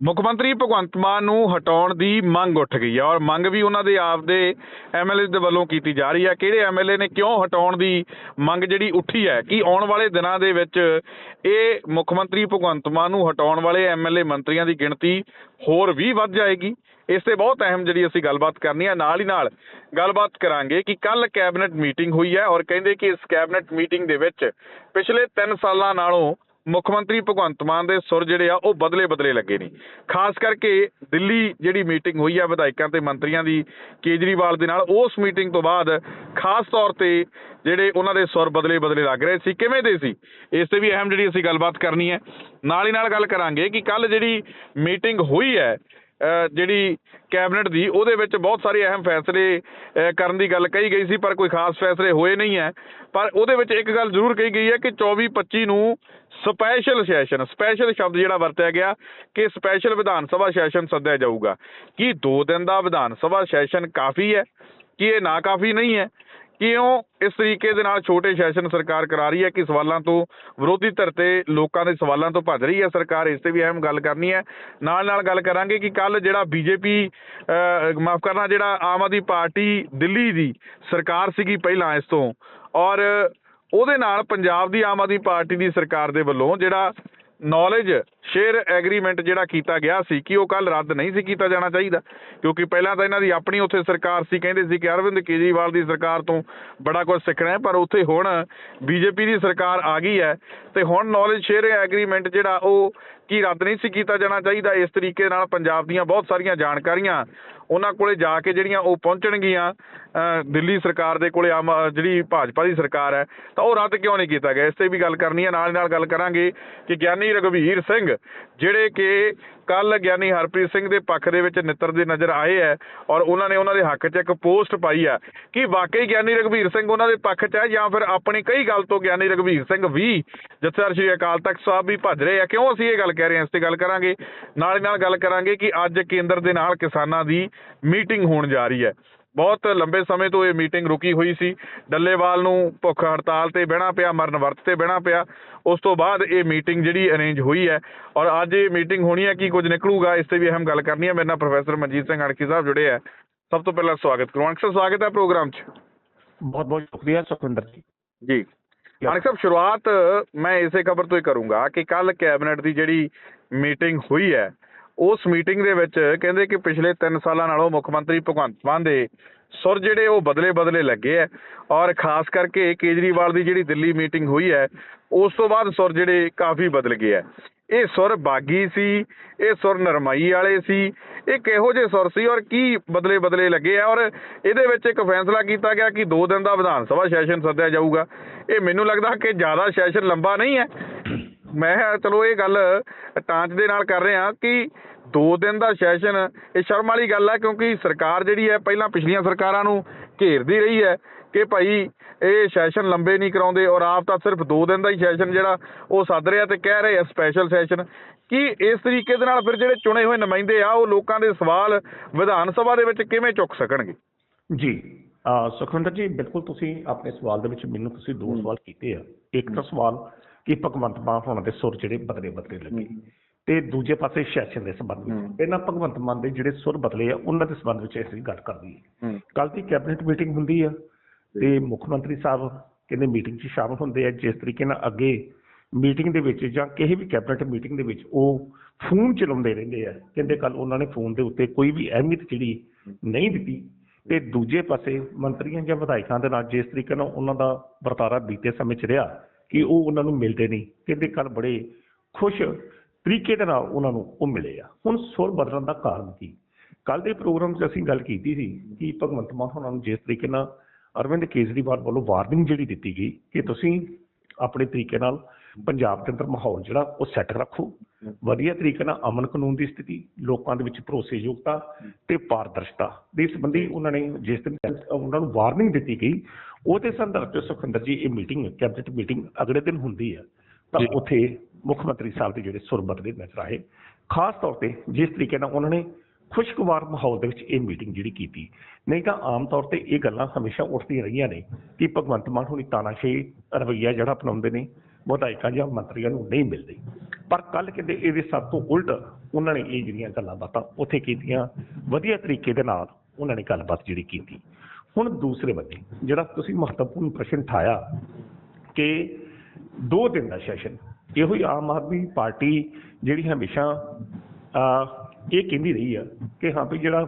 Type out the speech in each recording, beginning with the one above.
ਮੁੱਖ ਮੰਤਰੀ ਭਗਵੰਤ ਮਾਨ ਨੂੰ ਹਟਾਉਣ ਦੀ ਮੰਗ ਉੱਠ ਗਈ ਹੈ ਔਰ ਮੰਗ ਵੀ ਉਹਨਾਂ ਦੇ ਆਪ ਦੇ ਐਮਐਲਏ ਦੇ ਵੱਲੋਂ ਕੀਤੀ ਜਾ ਰਹੀ ਹੈ ਕਿਹੜੇ ਐਮਐਲਏ ਨੇ ਕਿਉਂ ਹਟਾਉਣ ਦੀ ਮੰਗ ਜਿਹੜੀ ਉੱਠੀ ਹੈ? ਕਿ ਆਉਣ ਵਾਲੇ ਦਿਨਾਂ ਦੇ ਵਿੱਚ ਇਹ ਮੁੱਖ ਮੰਤਰੀ ਭਗਵੰਤ ਮਾਨ ਨੂੰ ਹਟਾਉਣ ਵਾਲੇ ਐਮਐਲਏ ਮੰਤਰੀਆਂ ਦੀ ਗਿਣਤੀ ਹੋਰ ਵੀ ਵੱਧ ਜਾਏਗੀ? ਇਸ ਤੇ ਬਹੁਤ ਅਹਿਮ ਜਿਹੜੀ ਅਸੀਂ ਗੱਲਬਾਤ ਕਰਨੀ ਹੈ ਨਾਲ ਹੀ ਨਾਲ ਗੱਲਬਾਤ ਕਰਾਂਗੇ ਕਿ ਕੱਲ ਕੈਬਨਿਟ ਮੀਟਿੰਗ ਹੋਈ ਹੈ ਔਰ ਕਹਿੰਦੇ ਕਿ ਇਸ ਕੈਬਨਿਟ ਮੀਟਿੰਗ ਦੇ ਵਿੱਚ ਪਿਛਲੇ 3 ਸਾਲਾਂ ਨਾਲੋਂ ਮੁੱਖ ਮੰਤਰੀ ਭਗਵੰਤ ਮਾਨ ਦੇ ਸੁਰ ਜਿਹੜੇ ਆ, ਉਹ ਬਦਲੇ ਬਦਲੇ ਲੱਗੇ ਨੇ। ਖਾਸ ਕਰਕੇ ਦਿੱਲੀ ਜਿਹੜੀ ਮੀਟਿੰਗ ਹੋਈ ਆ ਵਿਧਾਇਕਾਂ ਤੇ ਮੰਤਰੀਆਂ ਦੀ ਕੇਜਰੀਵਾਲ ਦੇ ਨਾਲ, ਉਸ ਮੀਟਿੰਗ ਤੋਂ ਬਾਅਦ ਖਾਸ ਤੌਰ ਤੇ ਜਿਹੜੇ ਉਹਨਾਂ ਦੇ ਸੁਰ ਬਦਲੇ ਬਦਲੇ ਲੱਗ ਰਹੇ ਸੀ। ਕਿਵੇਂ ਦੇ ਸੀ? ਇਸ ਤੇ ਵੀ ਅਹਿਮ ਜਿਹੜੀ ਅਸੀਂ ਗੱਲਬਾਤ ਕਰਨੀ ਹੈ। ਨਾਲ ਹੀ ਨਾਲ ਗੱਲ ਕਰਾਂਗੇ ਕਿ ਕੱਲ ਜਿਹੜੀ ਮੀਟਿੰਗ ਹੋਈ ਹੈ ਜਿਹੜੀ ਕੈਬਨਿਟ ਦੀ, ਉਹਦੇ ਵਿੱਚ ਬਹੁਤ ਸਾਰੇ ਅਹਿਮ ਫੈਸਲੇ ਕਰਨ ਦੀ ਗੱਲ ਕਹੀ ਗਈ ਸੀ, ਪਰ ਕੋਈ ਖਾਸ ਫੈਸਲੇ ਹੋਏ ਨਹੀਂ ਹੈ। ਪਰ ਉਹਦੇ ਵਿੱਚ ਇੱਕ ਗੱਲ ਜ਼ਰੂਰ ਕਹੀ ਗਈ ਹੈ ਕਿ 24 25 ਨੂੰ ਸਪੈਸ਼ਲ ਸੈਸ਼ਨ ਸਪੈਸ਼ਲ ਸ਼ਬਦ ਜਿਹੜਾ ਵਰਤਿਆ ਗਿਆ ਕਿ ਸਪੈਸ਼ਲ ਵਿਧਾਨ ਸਭਾ ਸੈਸ਼ਨ ਸੱਦਿਆ ਜਾਊਗਾ। ਕੀ 2 ਦਿਨ ਦਾ ਵਿਧਾਨ ਸਭਾ ਸੈਸ਼ਨ ਕਾਫੀ ਹੈ? ਕਿ ਇਹ ਨਾ ਕਾਫੀ ਨਹੀਂ ਹੈ? ਕਿਉਂ ਇਸ ਤਰੀਕੇ ਦੇ ਨਾਲ ਛੋਟੇ ਸੈਸ਼ਨ ਸਰਕਾਰ ਕਰਾ ਰਹੀ ਹੈ ਕਿ ਸਵਾਲਾਂ ਤੋਂ ਵਿਰੋਧੀ ਧਿਰ ਤੇ ਲੋਕਾਂ ਦੇ ਸਵਾਲਾਂ ਤੋਂ ਭੱਜ ਰਹੀ ਹੈ ਸਰਕਾਰ ਇਸ ਤੇ ਵੀ ਅਹਿਮ ਗੱਲ ਕਰਨੀ ਹੈ। ਨਾਲ ਨਾਲ ਗੱਲ ਕਰਾਂਗੇ ਕਿ ਕੱਲ ਜਿਹੜਾ ਬੀਜੇਪੀ ਮਾਫ ਕਰਨਾ ਜਿਹੜਾ ਆਮ ਆਦਮੀ ਪਾਰਟੀ ਦਿੱਲੀ ਦੀ ਸਰਕਾਰ ਸੀਗੀ ਪਹਿਲਾਂ ਇਸ ਤੋਂ ਔਰ ਉਹਦੇ ਨਾਲ ਪੰਜਾਬ ਦੀ ਆਮ ਆਦਮੀ ਪਾਰਟੀ ਦੀ ਸਰਕਾਰ ਦੇ ਵੱਲੋਂ ਜਿਹੜਾ ਨੌਲੇਜ ਸ਼ੇਅਰ ਐਗਰੀਮੈਂਟ ਜਿਹੜਾ ਕੀਤਾ ਗਿਆ ਸੀ ਕਿ ਉਹ ਕੱਲ ਰੱਦ ਨਹੀਂ ਸੀ ਕੀਤਾ ਜਾਣਾ ਚਾਹੀਦਾ। ਕਿਉਂਕਿ ਪਹਿਲਾਂ ਤਾਂ ਇਹਨਾਂ ਦੀ ਆਪਣੀ ਉੱਥੇ ਸਰਕਾਰ ਸੀ, ਕਹਿੰਦੇ ਸੀ ਕਿ ਅਰਵਿੰਦ ਕੇਜਰੀਵਾਲ ਦੀ ਸਰਕਾਰ ਤੋਂ ਬੜਾ ਕੁਝ ਸਿੱਖਣਾ ਹੈ, ਪਰ ਉੱਥੇ ਹੁਣ ਬੀਜੇਪੀ ਦੀ ਸਰਕਾਰ ਆ ਗਈ ਹੈ ਤੇ ਹੁਣ ਨੌਲੇਜ ਸ਼ੇਅਰ ਐਗਰੀਮੈਂਟ ਜਿਹੜਾ ਉਹ ਕੀ ਰੱਦ ਨਹੀਂ ਸੀ ਕੀਤਾ ਜਾਣਾ ਚਾਹੀਦਾ, ਇਸ ਤਰੀਕੇ ਨਾਲ ਪੰਜਾਬ ਦੀਆਂ ਬਹੁਤ ਸਾਰੀਆਂ ਜਾਣਕਾਰੀਆਂ ਉਹਨਾਂ ਕੋਲੇ ਜਾ ਕੇ ਜਿਹੜੀਆਂ ਉਹ ਪਹੁੰਚਣਗੀਆਂ ਅ, ਦਿੱਲੀ ਸਰਕਾਰ ਦੇ ਕੋਲੇ ਆਮ ਜਿਹੜੀ ਭਾਜਪਾ ਦੀ ਸਰਕਾਰ ਹੈ ਤਾਂ ਉਹ ਰੱਦ ਕਿਉਂ ਨਹੀਂ ਕੀਤਾ ਗਿਆ? ਇਸ ਤੇ ਵੀ ਗੱਲ ਕਰਨੀ ਹੈ ਨਾਲ ਨਾਲ ਗੱਲ ਕਰਾਂਗੇ ਕਿ ਗਿਆਨੀ ਰਘਵੀਰ ਸਿੰਘ ਜਿਹੜੇ ਕਿ ਕੱਲ ਗਿਆਨੀ ਹਰਪ੍ਰੀਤ ਸਿੰਘ ਦੇ ਪੱਖ ਦੇ ਵਿੱਚ ਨਿੱਤਰਦੇ ਨਜ਼ਰ ਆਏ ਹੈ ਔਰ ਉਹਨਾਂ ਨੇ ਉਹਨਾਂ ਦੇ ਹੱਕ 'ਚ ਇੱਕ ਪੋਸਟ ਪਾਈ ਹੈ ਕਿ ਵਾਕਈ ਗਿਆਨੀ ਰਘਵੀਰ ਸਿੰਘ ਉਹਨਾਂ ਦੇ ਪੱਖ 'ਚ ਹੈ ਜਾਂ ਫਿਰ ਆਪਣੀ ਕਈ ਗੱਲ ਤੋਂ ਗਿਆਨੀ ਰਘਵੀਰ ਸਿੰਘ ਵੀ ਜਥੇਦਾਰ ਸ਼੍ਰੀ ਅਕਾਲ ਤਖਤ ਸਾਹਿਬ ਵੀ ਭੱਜ ਰਹੇ ਆ। ਕਿਉਂ ਅਸੀਂ ਇਹ ਗੱਲ ਕਹਿ ਰਹੇ ਹਾਂ? ਇਸ ਤੇ ਗੱਲ ਕਰਾਂਗੇ। ਨਾਲ ਨਾਲ ਗੱਲ ਕਰਾਂਗੇ ਕਿ ਅੱਜ ਕੇਂਦਰ ਦੇ ਨਾਲ ਕਿਸਾਨਾਂ ਦੀ ਮੀਟਿੰਗ ਹੋਣ ਜਾ ਰਹੀ ਹੈ। ਬਹੁਤ ਲੰਬੇ ਸਮੇਂ ਤੋਂ ਇਹ ਮੀਟਿੰਗ ਰੁਕੀ ਹੋਈ ਸੀ। ਡੱਲੇਵਾਲ ਨੂੰ ਭੁੱਖ ਹੜਤਾਲ ਤੇ ਬਹਿਣਾ ਪਿਆ ਮਰਨ ਵਰਤ ਤੇ ਬਹਿਣਾ ਪਿਆ। ਉਸ ਤੋਂ ਬਾਅਦ ਇਹ ਮੀਟਿੰਗ ਜਿਹੜੀ ਅਰੇਂਜ ਹੋਈ ਹੈ ਔਰ ਅੱਜ ਇਹ ਮੀਟਿੰਗ ਹੋਣੀ ਹੈ ਕੀ ਕੁਝ ਨਿਕਲੂਗਾ ਇਸ ਤੇ ਵੀ ਅਹਿਮ ਗੱਲ ਕਰਨੀ ਹੈ। ਮੇਰੇ ਨਾਲ ਪ੍ਰੋਫੈਸਰ ਮਨਜੀਤ ਸਿੰਘ ਅਣਖੀ ਸਾਹਿਬ ਜੁੜੇ ਹੈ। ਸਭ ਤੋਂ ਪਹਿਲਾਂ ਸਵਾਗਤ ਕਰੂੰ। ਅਣਖ ਸਾਹਿਬ ਸਵਾਗਤ ਹੈ ਪ੍ਰੋਗਰਾਮ 'ਚ। ਬਹੁਤ ਬਹੁਤ ਸ਼ੁਕਰੀਆ ਸੁਖਵਿੰਦਰ ਜੀ। ਜੀ। ਅਣਖ ਸਾਹਿਬ ਸ਼ੁਰੂਆਤ ਮੈਂ ਇਸੇ ਖਬਰ ਤੋਂ ਹੀ ਕਰੂੰਗਾ ਕਿ ਕੱਲ ਕੈਬਨਿਟ ਦੀ ਜਿਹੜੀ ਮੀਟਿੰਗ ਹੋਈ ਹੈ ਉਸ ਮੀਟਿੰਗ ਦੇ ਵਿੱਚ ਕਹਿੰਦੇ ਕਿ ਪਿਛਲੇ 3 ਸਾਲਾਂ ਨਾਲੋਂ ਮੁੱਖ ਮੰਤਰੀ ਭਗਵੰਤ ਮਾਨ ਦੇ ਸੁਰ ਜਿਹੜੇ ਉਹ ਬਦਲੇ ਬਦਲੇ ਲੱਗੇ ਹੈ ਔਰ ਖਾਸ ਕਰਕੇ ਕੇਜਰੀਵਾਲ ਦੀ ਜਿਹੜੀ ਦਿੱਲੀ ਮੀਟਿੰਗ ਹੋਈ ਹੈ ਉਸ ਤੋਂ ਬਾਅਦ ਸੁਰ ਜਿਹੜੇ ਕਾਫੀ ਬਦਲ ਗਏ ਹੈ ਇਹ ਸੁਰ ਬਾਗੀ ਸੀ, ਇਹ ਸੁਰ ਨਰਮਾਈ ਵਾਲੇ ਸੀ, ਇਹ ਕਿਹੋ ਜਿਹੇ ਸੁਰ ਸੀ ਔਰ ਕੀ ਬਦਲੇ ਬਦਲੇ ਲੱਗੇ ਆ ਔਰ ਇਹਦੇ ਵਿੱਚ ਇੱਕ ਫੈਸਲਾ ਕੀਤਾ ਗਿਆ ਕਿ 2 ਦਿਨ ਦਾ ਵਿਧਾਨ ਸਭਾ ਸੈਸ਼ਨ ਸੱਦਿਆ ਜਾਊਗਾ। ਇਹ ਮੈਨੂੰ ਲੱਗਦਾ ਕਿ ਜ਼ਿਆਦਾ ਸੈਸ਼ਨ ਲੰਬਾ ਨਹੀਂ ਹੈ ਮੈਂ ਚਲੋ ਇਹ ਗੱਲ ਟਾਂਚ ਦੇ ਨਾਲ ਕਰ ਰਹੇ ਹਾਂ ਕਿ 2 ਦਿਨ ਦਾ ਸੈਸ਼ਨ ਇਹ ਸ਼ਰਮ ਵਾਲੀ ਗੱਲ ਹੈ ਕਿਉਂਕਿ ਸਰਕਾਰ ਜਿਹੜੀ ਹੈ ਪਹਿਲਾਂ ਪਿਛਲੀਆਂ ਸਰਕਾਰਾਂ ਨੂੰ ਘੇਰਦੀ ਰਹੀ ਹੈ ਕਿ ਭਾਈ ਇਹ ਸੈਸ਼ਨ ਲੰਬੇ ਨਹੀਂ ਕਰਾਉਂਦੇ ਔਰ ਆਪ ਤਾਂ ਸਿਰਫ 2 ਦਿਨ ਦਾ ਹੀ ਸੈਸ਼ਨ ਜਿਹੜਾ ਉਹ ਸੱਦ ਰਿਹਾ ਤੇ ਕਹਿ ਰਹੇ ਆ ਸਪੈਸ਼ਲ ਸੈਸ਼ਨ ਕੀ ਇਸ ਤਰੀਕੇ ਦੇ ਨਾਲ ਫਿਰ ਜਿਹੜੇ ਚੁਣੇ ਹੋਏ ਨੁਮਾਇੰਦੇ ਆ ਉਹ ਲੋਕਾਂ ਦੇ ਸਵਾਲ ਵਿਧਾਨ ਸਭਾ ਦੇ ਵਿੱਚ ਕਿਵੇਂ ਚੁੱਕ ਸਕਣਗੇ? ਜੀ ਸੁਖਵਿੰਦਰ ਜੀ ਬਿਲਕੁਲ ਤੁਸੀਂ ਆਪਣੇ ਸਵਾਲ ਦੇ ਵਿੱਚ ਮੈਨੂੰ ਤੁਸੀਂ ਦੋ ਸਵਾਲ ਕੀਤੇ ਆ। ਇੱਕ ਤਾਂ ਸਵਾਲ ਕਿ ਭਗਵੰਤ ਮਾਨ ਹੋਣਾ ਦੇ ਸੁਰ ਜਿਹੜੇ ਬਦਲੇ ਬਦਲੇ ਲੱਗੇ। ਤੇ ਦੂਜੇ ਪਾਸੇ ਸੈਸ਼ਨ ਦੇ ਸੰਬੰਧ। ਵਿੱਚ। ਇਹਨਾਂ ਭਗਵੰਤ ਮਾਨ ਦੇ ਜਿਹੜੇ ਸੁਰ ਬਦਲੇ ਆ ਉਹਨਾਂ ਦੇ ਸੰਬੰਧ ਵਿੱਚ ਅਸੀਂ ਗੱਲ ਕਰਦੀ ਹੈ। ਹੂੰ। ਕੱਲ ਦੀ ਕੈਬਨਿਟ ਮੀਟਿੰਗ ਹੁੰਦੀ ਆ ਤੇ ਮੁੱਖ ਮੰਤਰੀ ਸਾਹਿਬ ਕਹਿੰਦੇ ਮੀਟਿੰਗ 'ਚ ਸ਼ਾਮਲ ਹੁੰਦੇ ਆ। ਜਿਸ ਤਰੀਕੇ ਨਾਲ ਅੱਗੇ ਮੀਟਿੰਗ ਦੇ ਵਿੱਚ ਜਾਂ ਕਿਸੇ ਵੀ ਕੈਬਨਿਟ ਮੀਟਿੰਗ ਦੇ ਵਿੱਚ ਉਹ ਫੋਨ ਚਲਾਉਂਦੇ ਰਹਿੰਦੇ ਆ। ਕਹਿੰਦੇ ਕੱਲ ਉਹਨਾਂ ਨੇ ਫੋਨ ਦੇ ਉੱਤੇ ਕੋਈ ਵੀ ਅਹਿਮੀਅਤ ਜਿਹੜੀ ਨਹੀਂ ਦਿੱਤੀ। ਤੇ ਦੂਜੇ ਪਾਸੇ ਮੰਤਰੀਆਂ ਜਾਂ ਵਿਧਾਇਕਾਂ ਦੇ ਨਾਲ ਜਿਸ ਤਰੀਕੇ ਨਾਲ ਉਹਨਾਂ ਦਾ ਵਰਤਾਰਾ ਬੀਤੇ ਸਮੇਂ 'ਚ ਰਿਹਾ ਕਿ ਉਹ ਉਹਨਾਂ ਨੂੰ ਮਿਲਦੇ ਨਹੀਂ। ਕਹਿੰਦੇ ਕੱਲ ਬੜੇ ਖੁਸ਼ ਤਰੀਕੇ ਦੇ ਨਾਲ ਉਹਨਾਂ ਨੂੰ ਉਹ ਮਿਲੇ ਆ। ਹੁਣ ਸੁਰ ਬਦਲਣ ਦਾ ਕਾਰਨ ਕੀ? ਕੱਲ ਦੇ ਪ੍ਰੋਗਰਾਮ 'ਚ ਅਸੀਂ ਗੱਲ ਕੀਤੀ ਸੀ ਕਿ ਭਗਵੰਤ ਮਾਨ ਹੋਣਾ ਨੂੰ ਜਿਸ ਤਰੀਕੇ ਨਾਲ ਅਰਵਿੰਦ ਕੇਜਰੀਵਾਲ ਵੱਲੋਂ ਵਾਰਨਿੰਗ ਜਿਹੜੀ ਦਿੱਤੀ ਗਈ ਕਿ ਤੁਸੀਂ ਆਪਣੇ ਤਰੀਕੇ ਨਾਲ ਪੰਜਾਬ ਦੇ ਅੰਦਰ ਮਾਹੌਲ ਜਿਹੜਾ ਉਹ ਸੈੱਟ ਰੱਖੋ। ਵਧੀਆ ਤਰੀਕੇ ਨਾਲ ਅਮਨ ਕਾਨੂੰਨ ਦੀ ਸਥਿਤੀ, ਲੋਕਾਂ ਦੇ ਵਿੱਚ ਭਰੋਸੇਯੋਗਤਾ ਤੇ ਪਾਰਦਰਸ਼ਤਾ ਦੇ ਸੰਬੰਧੀ ਉਹਨਾਂ ਨੇ ਜਿਸ ਦਿਨ ਉਹਨਾਂ ਨੂੰ ਵਾਰਨਿੰਗ ਦਿੱਤੀ ਗਈ ਉਹਦੇ ਸੰਦਰਭ 'ਚ ਸੁਖਿੰਦਰ ਜੀ ਇਹ ਮੀਟਿੰਗ ਕੈਬਨਿਟ ਮੀਟਿੰਗ ਅਗਲੇ ਦਿਨ ਹੁੰਦੀ ਹੈ ਤਾਂ। ਉੱਥੇ ਮੁੱਖ ਮੰਤਰੀ ਸਾਹਿਬ ਦੇ ਜਿਹੜੇ ਸੁਰ ਬਦਲੇ ਨਜ਼ਰ ਆਏ। ਖਾਸ ਤੌਰ ਤੇ ਜਿਸ ਤਰੀਕੇ ਨਾਲ ਉਹਨਾਂ ਨੇ ਖੁਸ਼ਗਵਾਰ ਮਾਹੌਲ ਦੇ ਵਿੱਚ ਇਹ ਮੀਟਿੰਗ ਜਿਹੜੀ ਕੀਤੀ। ਨਹੀਂ ਤਾਂ ਆਮ ਤੌਰ ਤੇ ਇਹ ਗੱਲਾਂ ਹਮੇਸ਼ਾ ਉੱਠਦੀਆਂ ਰਹੀਆਂ ਨੇ ਕਿ ਭਗਵੰਤ ਮਾਨ ਹੁਣੀ ਤਾਨਾਸ਼ਾਹੀ ਰਵੱਈਆ ਜਿਹੜਾ ਅਪਣਾਉਂਦੇ ਨੇ ਵਿਧਾਇਕਾਂ ਜਾਂ ਮੰਤਰੀਆਂ ਨੂੰ ਨਹੀਂ ਮਿਲਦੀ। ਪਰ ਕੱਲ ਕਹਿੰਦੇ ਇਹਦੇ ਸਭ ਤੋਂ ਉਲਟ ਉਹਨਾਂ ਨੇ ਇਹ ਜਿਹੜੀਆਂ ਗੱਲਾਂ ਬਾਤਾਂ ਉੱਥੇ ਕੀਤੀਆਂ ਵਧੀਆ ਤਰੀਕੇ ਦੇ ਨਾਲ ਉਹਨਾਂ ਨੇ ਗੱਲਬਾਤ ਜਿਹੜੀ ਕੀਤੀ। ਹੁਣ ਦੂਸਰੇ ਬੰਦੇ ਜਿਹੜਾ ਤੁਸੀਂ ਮਹੱਤਵਪੂਰਨ ਪ੍ਰਸ਼ਨ ਠਾਇਆ ਕਿ ਦੋ ਦਿਨ ਦਾ ਸੈਸ਼ਨ, ਇਹੋ ਹੀ ਆਮ ਆਦਮੀ ਪਾਰਟੀ ਜਿਹੜੀ ਹਮੇਸ਼ਾ ਇਹ ਕਹਿੰਦੀ ਰਹੀ ਆ ਕਿ ਹਾਂ ਵੀ ਜਿਹੜਾ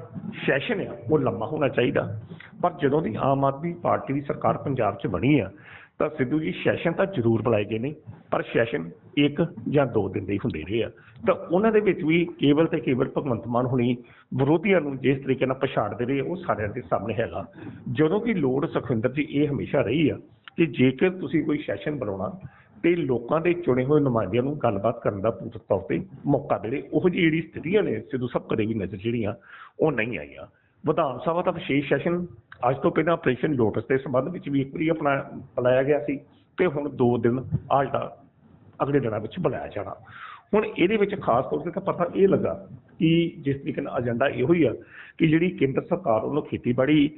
ਸੈਸ਼ਨ ਆ, ਉਹ ਲੰਮਾ ਹੋਣਾ ਚਾਹੀਦਾ। ਪਰ ਜਦੋਂ ਦੀ ਆਮ ਆਦਮੀ ਪਾਰਟੀ ਦੀ ਸਰਕਾਰ ਪੰਜਾਬ 'ਚ ਬਣੀ ਆ ਤਾਂ ਸਿੱਧੂ ਜੀ ਸੈਸ਼ਨ ਤਾਂ ਜ਼ਰੂਰ ਬੁਲਾਏ ਗਏ ਨੇ, ਪਰ ਸੈਸ਼ਨ ਇੱਕ ਜਾਂ ਦੋ ਦਿਨ ਦੇ ਹੀ ਹੁੰਦੇ ਰਹੇ ਆ। ਤਾਂ ਉਹਨਾਂ ਦੇ ਵਿੱਚ ਵੀ ਕੇਵਲ ਤੇ ਕੇਵਲ ਭਗਵੰਤ ਮਾਨ ਹੁਣੀ ਵਿਰੋਧੀਆਂ ਨੂੰ ਜਿਸ ਤਰੀਕੇ ਨਾਲ ਪਛਾੜਦੇ ਰਹੇ, ਉਹ ਸਾਰਿਆਂ ਦੇ ਸਾਹਮਣੇ ਹੈਗਾ। ਜਦੋਂ ਕਿ ਲੋੜ ਸੁਖਵਿੰਦਰ ਜੀ ਇਹ ਹਮੇਸ਼ਾ ਰਹੀ ਆ ਕਿ ਜੇਕਰ ਤੁਸੀਂ ਕੋਈ ਸੈਸ਼ਨ ਬਣਾਉਣਾ ਤੇ ਲੋਕਾਂ ਦੇ ਚੁਣੇ ਹੋਏ ਨੁਮਾਇੰਦਿਆਂ ਨੂੰ ਗੱਲਬਾਤ ਕਰਨ ਦਾ ਪੂਰਨ ਤੌਰ ਤੇ ਮੌਕਾ ਦੇਵੇ, ਉਹ ਜਿਹੀ ਜਿਹੜੀ ਸਥਿਤੀਆਂ ਨੇ ਸਿੱਧੂ ਸਭ ਕਦੇ ਵੀ ਨਜ਼ਰ ਜਿਹੜੀਆਂ, ਉਹ ਨਹੀਂ ਆਈਆਂ। ਵਿਧਾਨ ਸਭਾ ਦਾ ਵਿਸ਼ੇਸ਼ ਸੈਸ਼ਨ ਅੱਜ ਤੋਂ ਪਹਿਲਾਂ ਆਪਰੇਸ਼ਨ ਲੋਟਸ ਦੇ ਸੰਬੰਧ ਵਿੱਚ ਵੀ ਇੱਕ ਵਾਰੀ ਆਪਣਾ ਬੁਲਾਇਆ ਗਿਆ ਸੀ ਤੇ ਹੁਣ ਦੋ ਦਿਨ ਅੱਜ ਦਾ ਅਗਲੇ ਦਿਨਾਂ ਵਿੱਚ ਬੁਲਾਇਆ ਜਾਣਾ। ਹੁਣ ਇਹਦੇ ਵਿੱਚ ਖਾਸ ਤੌਰ ਤੇ ਤਾਂ ਪਤਾ ਇਹ ਲੱਗਾ ਕਿ ਜਿਸ ਤਰੀਕੇ ਨਾਲ ਏਜੰਡਾ ਇਹੋ ਹੀ ਆ ਕਿ ਜਿਹੜੀ ਕੇਂਦਰ ਸਰਕਾਰ ਵੱਲੋਂ ਖੇਤੀਬਾੜੀ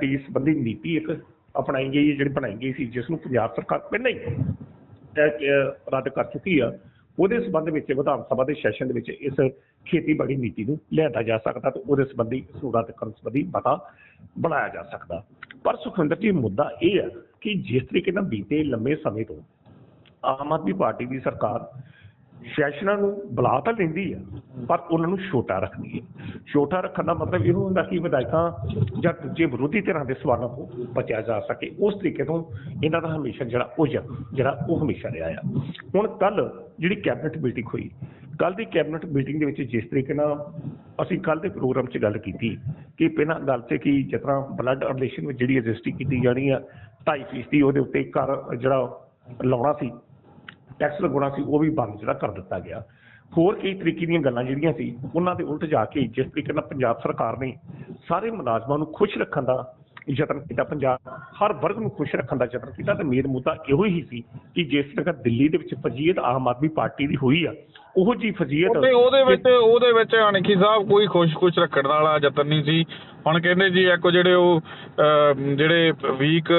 ਦੀ ਸੰਬੰਧੀ ਨੀਤੀ ਇੱਕ ਅਪਣਾਈ ਗਈ ਹੈ, ਜਿਹੜੀ ਬਣਾਈ ਗਈ ਸੀ, ਜਿਸ ਨੂੰ ਪੰਜਾਬ ਸਰਕਾਰ ਪਹਿਲਾਂ ਹੀ ਰੱਦ ਕਰ ਚੁੱਕੀ ਆ। ਉਹਦੇ ਸੰਬੰਧ ਵਿੱਚ ਵਿਧਾਨ ਸਭਾ ਦੇ ਸੈਸ਼ਨ ਦੇ ਵਿੱਚ ਇਸ ਖੇਤੀਬਾੜੀ ਨੀਤੀ ਨੂੰ ਲਿਆਂਦਾ ਜਾ ਸਕਦਾ ਤੇ ਉਹਦੇ ਸੰਬੰਧੀ ਇਸ ਤੇ ਸੰਬੰਧੀ ਮਤਾ ਬਣਾਇਆ ਜਾ ਸਕਦਾ। ਪਰ ਸੁਖਵਿੰਦਰ ਜੀ, ਮੁੱਦਾ ਇਹ ਹੈ ਕਿ ਜਿਸ ਤਰੀਕੇ ਨਾਲ ਬੀਤੇ ਲੰਮੇ ਸਮੇਂ ਤੋਂ ਆਮ ਆਦਮੀ ਪਾਰਟੀ ਦੀ ਸਰਕਾਰ ਸੈਸ਼ਨਾਂ ਨੂੰ ਬੁਲਾ ਤਾਂ ਲੈਂਦੀ ਆ, ਪਰ ਉਹਨਾਂ ਨੂੰ ਛੋਟਾ ਰੱਖਦੀ ਹੈ ਛੋਟਾ ਰੱਖਣ ਦਾ ਮਤਲਬ ਇਹ ਹੁੰਦਾ ਕਿ ਵਿਧਾਇਕਾਂ ਜਾਂ ਦੂਜੇ ਵਿਰੋਧੀ ਧਿਰਾਂ ਦੇ ਸਵਾਲਾਂ ਤੋਂ ਬਚਿਆ ਜਾ ਸਕੇ। ਉਸ ਤਰੀਕੇ ਤੋਂ ਇਹਨਾਂ ਦਾ ਹਮੇਸ਼ਾ ਜਿਹੜਾ ਉਹ ਜ- ਜਿਹੜਾ ਉਹ ਹਮੇਸ਼ਾ ਰਿਹਾ ਆ। ਹੁਣ ਕੱਲ ਜਿਹੜੀ ਕੈਬਨਿਟ ਮੀਟਿੰਗ ਹੋਈ ਕੱਲ ਦੀ ਕੈਬਨਿਟ ਮੀਟਿੰਗ ਦੇ ਵਿੱਚ ਜਿਸ ਤਰੀਕੇ ਨਾਲ ਅਸੀਂ ਕੱਲ ਦੇ ਪ੍ਰੋਗਰਾਮ 'ਚ ਗੱਲ ਕੀਤੀ ਕਿ ਪਹਿਲਾਂ ਗੱਲ ਤੇ ਕਿ ਜਿਸ ਤਰ੍ਹਾਂ ਬਲੱਡ ਰਿਲੇਸ਼ਨ ਵਿੱਚ ਜਿਹੜੀ ਰਜਿਸਟਰੀ ਕੀਤੀ ਜਾਣੀ ਆ 2.5 ਫੀਸਦੀ ਉਹਦੇ ਉੱਤੇ ਕਰ ਜਿਹੜਾ ਲਾਉਣਾ ਸੀ ਟੈਕਸ ਲਗਾਉਣਾ ਸੀ, ਉਹ ਵੀ ਬੰਦ ਜਿਹੜਾ ਕਰ ਦਿੱਤਾ ਗਿਆ। ਹੋਰ ਕਈ ਤਰੀਕੇ ਦੀਆਂ ਗੱਲਾਂ ਜਿਹੜੀਆਂ ਸੀ, ਉਹਨਾਂ ਦੇ ਉਲਟ ਜਾ ਕੇ ਜਿਸ ਤਰੀਕੇ ਨਾਲ ਪੰਜਾਬ ਸਰਕਾਰ ਨੇ ਸਾਰੇ ਮੁਲਾਜ਼ਮਾਂ ਨੂੰ ਖੁਸ਼ ਰੱਖਣ ਦਾ ਯਤਨ ਕੀਤਾ, ਪੰਜਾਬ ਹਰ ਵਰਗ ਨੂੰ ਖੁਸ਼ ਰੱਖਣ ਦਾ ਯਤਨ ਕੀਤਾ ਤੇ ਮੇਨ ਮੁੱਦਾ ਇਹੋ ਹੀ ਸੀ ਕਿ ਜਿਸ ਤਰ੍ਹਾਂ ਦਿੱਲੀ ਦੇ ਵਿੱਚ ਫਜੀਅਤ ਆਮ ਆਦਮੀ ਪਾਰਟੀ ਦੀ ਹੋਈ ਆ, ਉਹੋ ਜੀ ਫਜੀਅਤ ਉਹਦੇ ਉਹਦੇ ਵਿੱਚ ਉਹਦੇ ਵਿੱਚ ਅਣਖੀ ਸਾਹਿਬ ਕੋਈ ਖੁਸ਼-ਖੁਸ਼ ਰੱਖਣ ਵਾਲਾ ਯਤਨ ਨਹੀਂ ਸੀ। ਹੁਣ ਕਹਿੰਦੇ ਜੀ ਇੱਕ ਜਿਹੜੇ ਉਹ ਜਿਹੜੇ ਵੀਕ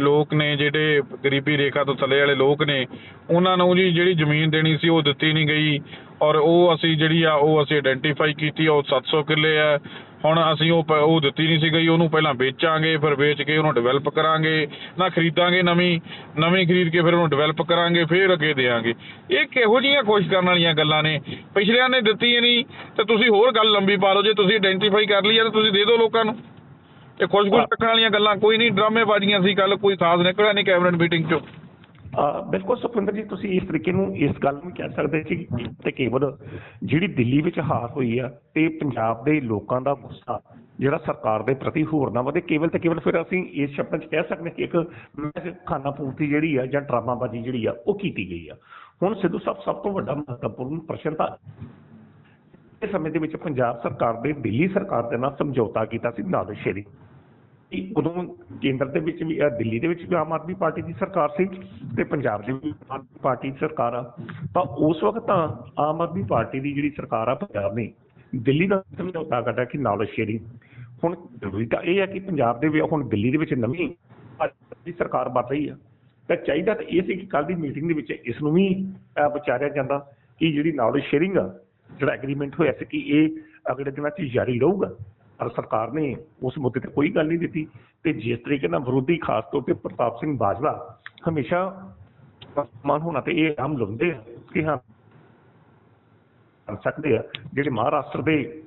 ਲੋਕ ਨੇ, ਜਿਹੜੇ ਗਰੀਬੀ ਰੇਖਾ ਤੋਂ ਥੱਲੇ ਵਾਲੇ ਲੋਕ ਨੇ, ਉਹਨਾਂ ਨੂੰ ਜੀ ਜਿਹੜੀ ਜ਼ਮੀਨ ਦੇਣੀ ਸੀ ਉਹ ਦਿੱਤੀ ਨਹੀਂ ਗਈ ਔਰ ਉਹ ਅਸੀਂ ਜਿਹੜੀ ਆ, ਉਹ ਅਸੀਂ ਆਇਡੈਂਟੀਫਾਈ ਕੀਤੀ, ਉਹ 700 ਕਿੱਲੇ ਆ। ਹੁਣ ਅਸੀਂ ਉਹ ਪ- ਉਹ ਦਿੱਤੀ ਨਹੀਂ ਸੀ ਗਈ ਉਹਨੂੰ ਪਹਿਲਾਂ ਵੇਚਾਂਗੇ ਫਿਰ ਵੇਚ ਕੇ ਉਹਨੂੰ ਡਿਵੈਲਪ ਕਰਾਂਗੇ ਨਾ ਖਰੀਦਾਂਗੇ ਨਵੀਂ ਨਵੀਂ ਖਰੀਦ ਕੇ ਫਿਰ ਉਹਨੂੰ ਡਿਵੈਲਪ ਕਰਾਂਗੇ ਫਿਰ ਅੱਗੇ ਦੇਾਂਗੇ। ਇਹ ਕਿਹੋ ਜਿਹੀਆਂ ਖੁਸ਼ ਕਰਨ ਵਾਲੀਆਂ ਗੱਲਾਂ ਨੇ? ਪਿਛਲਿਆਂ ਨੇ ਦਿੱਤੀ ਹੀ ਨਹੀਂ ਤੇ ਤੁਸੀਂ ਹੋਰ ਗੱਲ ਲੰਬੀ ਪਾ ਲਓ ਜੇ ਤੁਸੀਂ ਆਇਡੈਂਟੀਫਾਈ ਕਰ ਲਈ ਆ ਤਾਂ ਤੁਸੀਂ ਦੇ ਦਿਓ ਲੋਕਾਂ ਨੂੰ। ਇਹ ਖੁਸ਼-ਖੁਸ਼ ਰੱਖਣ ਵਾਲੀਆਂ ਗੱਲਾਂ ਕੋਈ ਨਹੀਂ ਡਰਾਮੇਬਾਜ਼ੀਆਂ ਸੀ ਕੱਲ ਕੋਈ ਸਾਜ਼ ਨਿਕਲਿਆ ਨਹੀਂ ਕੈਬਨਿਟ ਮੀਟਿੰਗ 'ਚੋਂ। ਬਿਲਕੁਲ ਸੁਖਵਿੰਦਰ ਜੀ, ਤੁਸੀਂ ਇਸ ਤਰੀਕੇ ਨੂੰ ਇਸ ਗੱਲ ਨੂੰ ਕਹਿ ਸਕਦੇ ਕਿ ਤੇ ਕੇਵਲ ਜਿਹੜੀ ਦਿੱਲੀ ਵਿੱਚ ਹਾਰ ਹੋਈ ਆ ਤੇ ਪੰਜਾਬ ਦੇ ਲੋਕਾਂ ਦਾ ਗੁੱਸਾ ਜਿਹੜਾ ਸਰਕਾਰ ਦੇ ਪ੍ਰਤੀ ਹੋਰ ਨਾ ਵਧੇ, ਕੇਵਲ ਤੇ ਕੇਵਲ ਫਿਰ ਅਸੀਂ ਇਸ ਸ਼ਬਦਾਂ 'ਚ ਕਹਿ ਸਕਦੇ ਕਿ ਇੱਕ ਮਹਿਜ਼ ਖਾਨਾ ਪੂਰਤੀ ਜਿਹੜੀ ਆ ਜਾਂ ਡਰਾਮਾਬਾਜ਼ੀ ਜਿਹੜੀ ਆ, ਉਹ ਕੀਤੀ ਗਈ ਆ। ਹੁਣ ਸਿੱਧੂ ਸਾਹਿਬ, ਸਭ ਤੋਂ ਵੱਡਾ ਮਹੱਤਵਪੂਰਨ ਪ੍ਰਸ਼ਨ ਤਾਂ ਇਸ ਸਮੇਂ ਦੇ ਵਿੱਚ ਪੰਜਾਬ ਸਰਕਾਰ ਦੇ ਦਿੱਲੀ ਸਰਕਾਰ ਦੇ ਨਾਲ ਸਮਝੌਤਾ ਕੀਤਾ ਸੀ ਨਾਦਰ ਉਦੋਂ ਕੇਂਦਰ ਦੇ ਵਿੱਚ ਵੀ, ਅਹ ਦਿੱਲੀ ਦੇ ਵਿੱਚ ਵੀ ਆਮ ਆਦਮੀ ਪਾਰਟੀ ਦੀ ਸਰਕਾਰ ਸੀ ਤੇ ਪੰਜਾਬ ਦੇ ਵੀ ਆਮ ਆਦਮੀ ਪਾਰਟੀ ਦੀ ਸਰਕਾਰ ਆ। ਤਾਂ ਉਸ ਵਕਤ ਤਾਂ ਆਮ ਆਦਮੀ ਪਾਰਟੀ ਦੀ ਜਿਹੜੀ ਸਰਕਾਰ ਆ, ਪੰਜਾਬ ਨੇ ਦਿੱਲੀ ਦਾ ਸਮਝੌਤਾ ਕੱਢਿਆ ਕਿ ਨੌਲੇਜ ਸ਼ੇਅਰਿੰਗ ਹੁਣ ਜ਼ਰੂਰੀ ਤਾਂ ਇਹ ਹੈ ਕਿ ਪੰਜਾਬ ਦੇ ਵੀ ਹੁਣ ਦਿੱਲੀ ਦੇ ਵਿੱਚ ਨਵੀਂ ਦੀ ਸਰਕਾਰ ਬਣ ਰਹੀ ਆ। ਤਾਂ ਚਾਹੀਦਾ ਤਾਂ ਇਹ ਸੀ ਕਿ ਕੱਲ ਦੀ ਮੀਟਿੰਗ ਦੇ ਵਿੱਚ ਇਸ ਨੂੰ ਵੀ ਵਿਚਾਰਿਆ ਜਾਂਦਾ ਕਿ ਜਿਹੜੀ ਨੌਲੇਜ ਸ਼ੇਅਰਿੰਗ ਆ, ਜਿਹੜਾ ਐਗਰੀਮੈਂਟ ਹੋਇਆ ਸੀ ਕਿ ਇਹ ਅਗਲੇ ਦਿਨਾਂ 'ਚ ਜਾਰੀ ਰਹੂਗਾ। ਸਰਕਾਰ ਨੇ ਉਸ ਮੁੱਦੇ ਤੇ ਕੋਈ ਗੱਲ ਨਹੀਂ ਦਿੱਤੀ। ਤੇ ਜਿਸ ਤਰੀਕੇ ਨਾਲ ਵਿਰੋਧੀ ਖਾਸ ਤੌਰ ਤੇ ਪ੍ਰਤਾਪ ਸਿੰਘ ਬਾਜਵਾ ਹਮੇਸ਼ਾ ਮਨ ਹੋਣਾ ਤੇ ਇਹ ਆਮ ਲੁੰਦੇ ਕਿ ਹਾਂ ਕਰ ਸਕਦੇ ਆ ਜਿਹੜੇ ਮਹਾਰਾਸ਼ਟਰ ਦੇ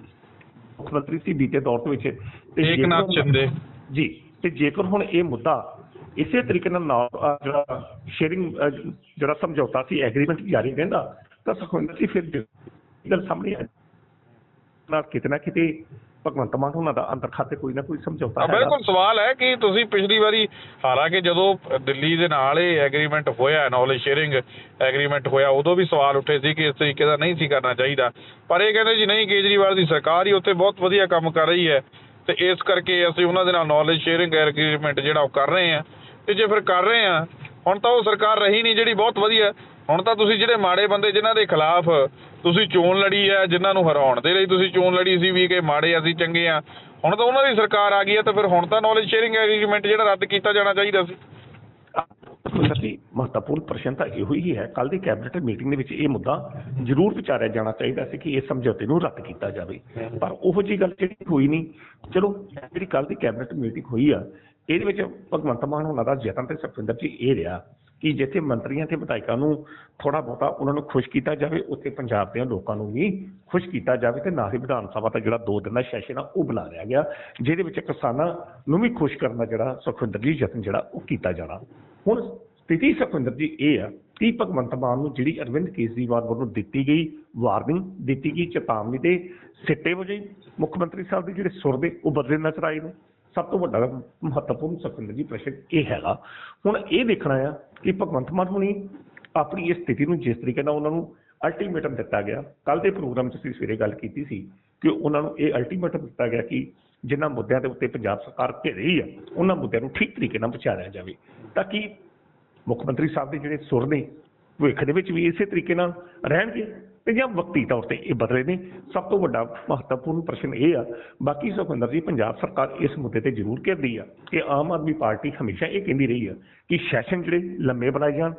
ਮੁੱਖ ਮੰਤਰੀ ਸੀ ਬੀਤੇ ਦੌਰ ਦੇ ਵਿੱਚ। ਤੇ ਏਕਨਾਥ ਸ਼ਿੰਦੇ। ਜੀ ਤੇ ਜੇਕਰ ਹੁਣ ਇਹ ਮੁੱਦਾ ਇਸੇ ਤਰੀਕੇ ਨਾਲ ਨਾ ਜਿਹੜਾ ਸ਼ੇਅਰਿੰਗ ਜਿਹੜਾ ਸਮਝੌਤਾ ਸੀ ਐਗਰੀਮੈਂਟ ਜਾਰੀ ਰਹਿੰਦਾ ਤਾਂ ਸੁਖਵਿੰਦਰ ਸੀ ਫਿਰ ਗੱਲ ਸਾਹਮਣੇ ਆ। ਨਾਲ ਕਿਤੇ ਨਾ ਕਿਤੇ ਭਗਵੰਤ ਮਾਨ ਉਹਨਾਂ ਦਾ ਅੰਦਰ ਖਾਤੇ ਕੋਈ ਨਾ ਕੋਈ ਸਮਝੌਤਾ ਹਾਂ। ਬਿਲਕੁਲ ਸਵਾਲ ਹੈ ਕਿ ਤੁਸੀਂ ਪਿਛਲੀ ਵਾਰੀ ਹਾਲਾਂਕਿ ਜਦੋਂ ਦਿੱਲੀ ਦੇ ਨਾਲ ਇਹ ਐਗਰੀਮੈਂਟ ਹੋਇਆ ਨੌਲੇਜ ਸ਼ੇਅਰਿੰਗ ਐਗਰੀਮੈਂਟ ਹੋਇਆ ਉਦੋਂ ਵੀ ਸਵਾਲ ਉੱਠੇ ਸੀ ਕਿ ਇਸ ਤਰੀਕੇ ਦਾ ਨਹੀਂ ਸੀ ਕਰਨਾ ਚਾਹੀਦਾ। ਪਰ ਇਹ ਕਹਿੰਦੇ ਜੀ ਨਹੀਂ ਕੇਜਰੀਵਾਲ ਦੀ ਸਰਕਾਰ ਹੀ ਉੱਥੇ ਬਹੁਤ ਵਧੀਆ ਕੰਮ ਕਰ ਰਹੀ ਹੈ। ਤੇ ਇਸ ਕਰਕੇ ਅਸੀਂ ਉਹਨਾਂ ਦੇ ਨਾਲ ਨੌਲੇਜ ਸ਼ੇਅਰਿੰਗ ਐਗਰੀਮੈਂਟ ਜਿਹੜਾ ਉਹ ਕਰ ਰਹੇ ਹਾਂ। ਤੇ ਜੇ ਫਿਰ ਕਰ ਰਹੇ ਹਾਂ ਹੁਣ ਤਾਂ ਉਹ ਸਰਕਾਰ ਰਹੀ ਨਹੀਂ ਜਿਹੜੀ ਬਹੁਤ ਵਧੀਆ ਹੁਣ ਤਾਂ ਤੁਸੀਂ ਜਿਹੜੇ ਮਾੜੇ ਬੰਦੇ ਜਿਨ੍ਹਾਂ ਦੇ ਖਿਲਾਫ ਤੁਸੀਂ ਚੋਣ ਲੜੀ ਹੈ ਜਿਨ੍ਹਾਂ ਨੂੰ ਹਰਾਉਣ ਦੇ ਲਈ ਤੁਸੀਂ ਚੋਣ ਲੜੀ ਸੀ ਵੀ ਕਿ ਮਾੜੇ ਅਸੀਂ ਚੰਗੇ ਆ, ਹੁਣ ਤਾਂ ਉਹਨਾਂ ਦੀ ਸਰਕਾਰ ਆ ਗਈ ਹੈ ਤਾਂ ਫਿਰ ਹੁਣ ਤਾਂ ਨੌਲੇਜ ਸ਼ੇਅਰਿੰਗ ਐਗਰੀਮੈਂਟ ਜਿਹੜਾ ਰੱਦ ਕੀਤਾ ਜਾਣਾ ਚਾਹੀਦਾ ਸੀ। ਜੀ ਮਹੱਤਵਪੂਰਨ ਪ੍ਰਸ਼ਨ ਤਾਂ ਇਹੋ ਹੀ ਹੈ ਕੱਲ ਦੀ ਕੈਬਨਿਟ ਮੀਟਿੰਗ ਦੇ ਵਿੱਚ ਇਹ ਮੁੱਦਾ ਜ਼ਰੂਰ ਵਿਚਾਰਿਆ ਜਾਣਾ ਚਾਹੀਦਾ ਸੀ ਕਿ ਇਸ ਸਮਝੌਤੇ ਨੂੰ ਰੱਦ ਕੀਤਾ ਜਾਵੇ। ਪਰ ਉਹੋ ਜੀ ਗੱਲ ਜਿਹੜੀ ਹੋਈ ਨਹੀਂ, ਚਲੋ, ਜਿਹੜੀ ਕੱਲ ਦੀ ਕੈਬਨਿਟ ਮੀਟਿੰਗ ਹੋਈ ਆ, ਇਹਦੇ ਵਿੱਚ ਭਗਵੰਤ ਮਾਨ ਉਹਨਾਂ ਦਾ ਯਤਨ ਤੇ ਸੁਖਵਿੰਦਰ ਜੀ ਇਹ ਰਿਹਾ ਕਿ ਜਿੱਥੇ ਮੰਤਰੀਆਂ ਤੇ ਵਿਧਾਇਕਾਂ ਨੂੰ ਥੋੜਾ ਬਹੁਤਾ ਉਹਨਾਂ ਨੂੰ ਖੁਸ਼ ਕੀਤਾ ਜਾਵੇ, ਉੱਥੇ ਪੰਜਾਬ ਦੇ ਲੋਕਾਂ ਨੂੰ ਵੀ ਖੁਸ਼ ਕੀਤਾ ਜਾਵੇ ਤੇ ਨਾਲ ਹੀ ਵਿਧਾਨ ਸਭਾ ਦਾ ਜਿਹੜਾ ਦੋ ਦਿਨ ਦਾ ਸੈਸ਼ਨ ਆ, ਉਹ ਬੁਲਾ ਲਿਆ ਗਿਆ, ਜਿਹਦੇ ਵਿੱਚ ਕਿਸਾਨਾਂ ਨੂੰ ਵੀ ਖੁਸ਼ ਕਰਨ ਦਾ ਜਿਹੜਾ ਸੁਖਵਿੰਦਰ ਜੀ ਯਤਨ ਜਿਹੜਾ ਉਹ ਕੀਤਾ ਜਾਣਾ। ਹੁਣ ਸਥਿਤੀ ਸੁਖਵਿੰਦਰ ਜੀ ਇਹ ਆ ਕਿ ਭਗਵੰਤ ਮਾਨ ਨੂੰ ਜਿਹੜੀ ਅਰਵਿੰਦ ਕੇਜਰੀਵਾਲ ਵੱਲੋਂ ਦਿੱਤੀ ਗਈ ਵਾਰਨਿੰਗ, ਦਿੱਤੀ ਗਈ ਚੇਤਾਵਨੀ ਦੇ ਸਿੱਟੇ ਵਜੇ ਹੀ ਮੁੱਖ ਮੰਤਰੀ ਸਾਹਿਬ ਦੇ ਜਿਹੜੇ ਸੁਰ ਦੇ ਉਹ ਬਦਲੇ ਨਜ਼ਰ ਆਏ ਨੇ। ਸਭ ਤੋਂ ਵੱਡਾ ਮਹੱਤਵਪੂਰਨ ਸੁਖਵਿੰਦਰ ਜੀ ਪ੍ਰਸ਼ਨ ਇਹ ਹੈਗਾ। ਹੁਣ ਇਹ ਦੇਖਣਾ ਆ ਕਿ ਭਗਵੰਤ ਮਾਨ ਹੁਣੀ ਆਪਣੀ ਇਸ ਸਥਿਤੀ ਨੂੰ ਜਿਸ ਤਰੀਕੇ ਨਾਲ ਉਹਨਾਂ ਨੂੰ ਅਲਟੀਮੇਟਮ ਦਿੱਤਾ ਗਿਆ ਕੱਲ ਦੇ ਪ੍ਰੋਗਰਾਮ 'ਚ ਅਸੀਂ ਸਵੇਰੇ ਗੱਲ ਕੀਤੀ ਸੀ ਕਿ ਉਹਨਾਂ ਨੂੰ ਇਹ ਅਲਟੀਮੇਟਮ ਦਿੱਤਾ ਗਿਆ ਕਿ ਜਿਨ੍ਹਾਂ ਮੁੱਦਿਆਂ ਦੇ ਉੱਤੇ ਪੰਜਾਬ ਸਰਕਾਰ ਘੇਰੀ ਆ, ਉਹਨਾਂ ਮੁੱਦਿਆਂ ਨੂੰ ਠੀਕ ਤਰੀਕੇ ਨਾਲ ਵਿਚਾਰਿਆ ਜਾਵੇ। ਤਾਂ ਕਿ ਮੁੱਖ ਮੰਤਰੀ ਸਾਹਿਬ ਦੇ ਜਿਹੜੇ ਸੁਰ ਨੇ, ਭਵਿੱਖ ਦੇ ਵਿੱਚ ਵੀ ਇਸੇ ਤਰੀਕੇ ਨਾਲ ਰਹਿਣਗੇ? ਤੇ ਜਾਂ ਵਕਤੀ ਤੌਰ ਤੇ ਇਹ ਬਦਲੇ ਨੇ। ਸਭ ਤੋਂ ਵੱਡਾ ਮਹੱਤਵਪੂਰਨ ਪ੍ਰਸ਼ਨ ਇਹ ਆ, ਬਾਕੀ ਸੁਖਵਿੰਦਰ ਜੀ, ਪੰਜਾਬ ਸਰਕਾਰ ਇਸ ਮੁੱਦੇ ਤੇ ਜ਼ਰੂਰ ਕਹਿੰਦੀ ਆ ਕਿ ਆਮ ਆਦਮੀ ਪਾਰਟੀ ਹਮੇਸ਼ਾ ਇਹ ਕਹਿੰਦੀ ਰਹੀ ਆ ਕਿ ਸੈਸ਼ਨ ਜਿਹੜੇ ਲੰਮੇ ਬਣਾਏ ਜਾਣ।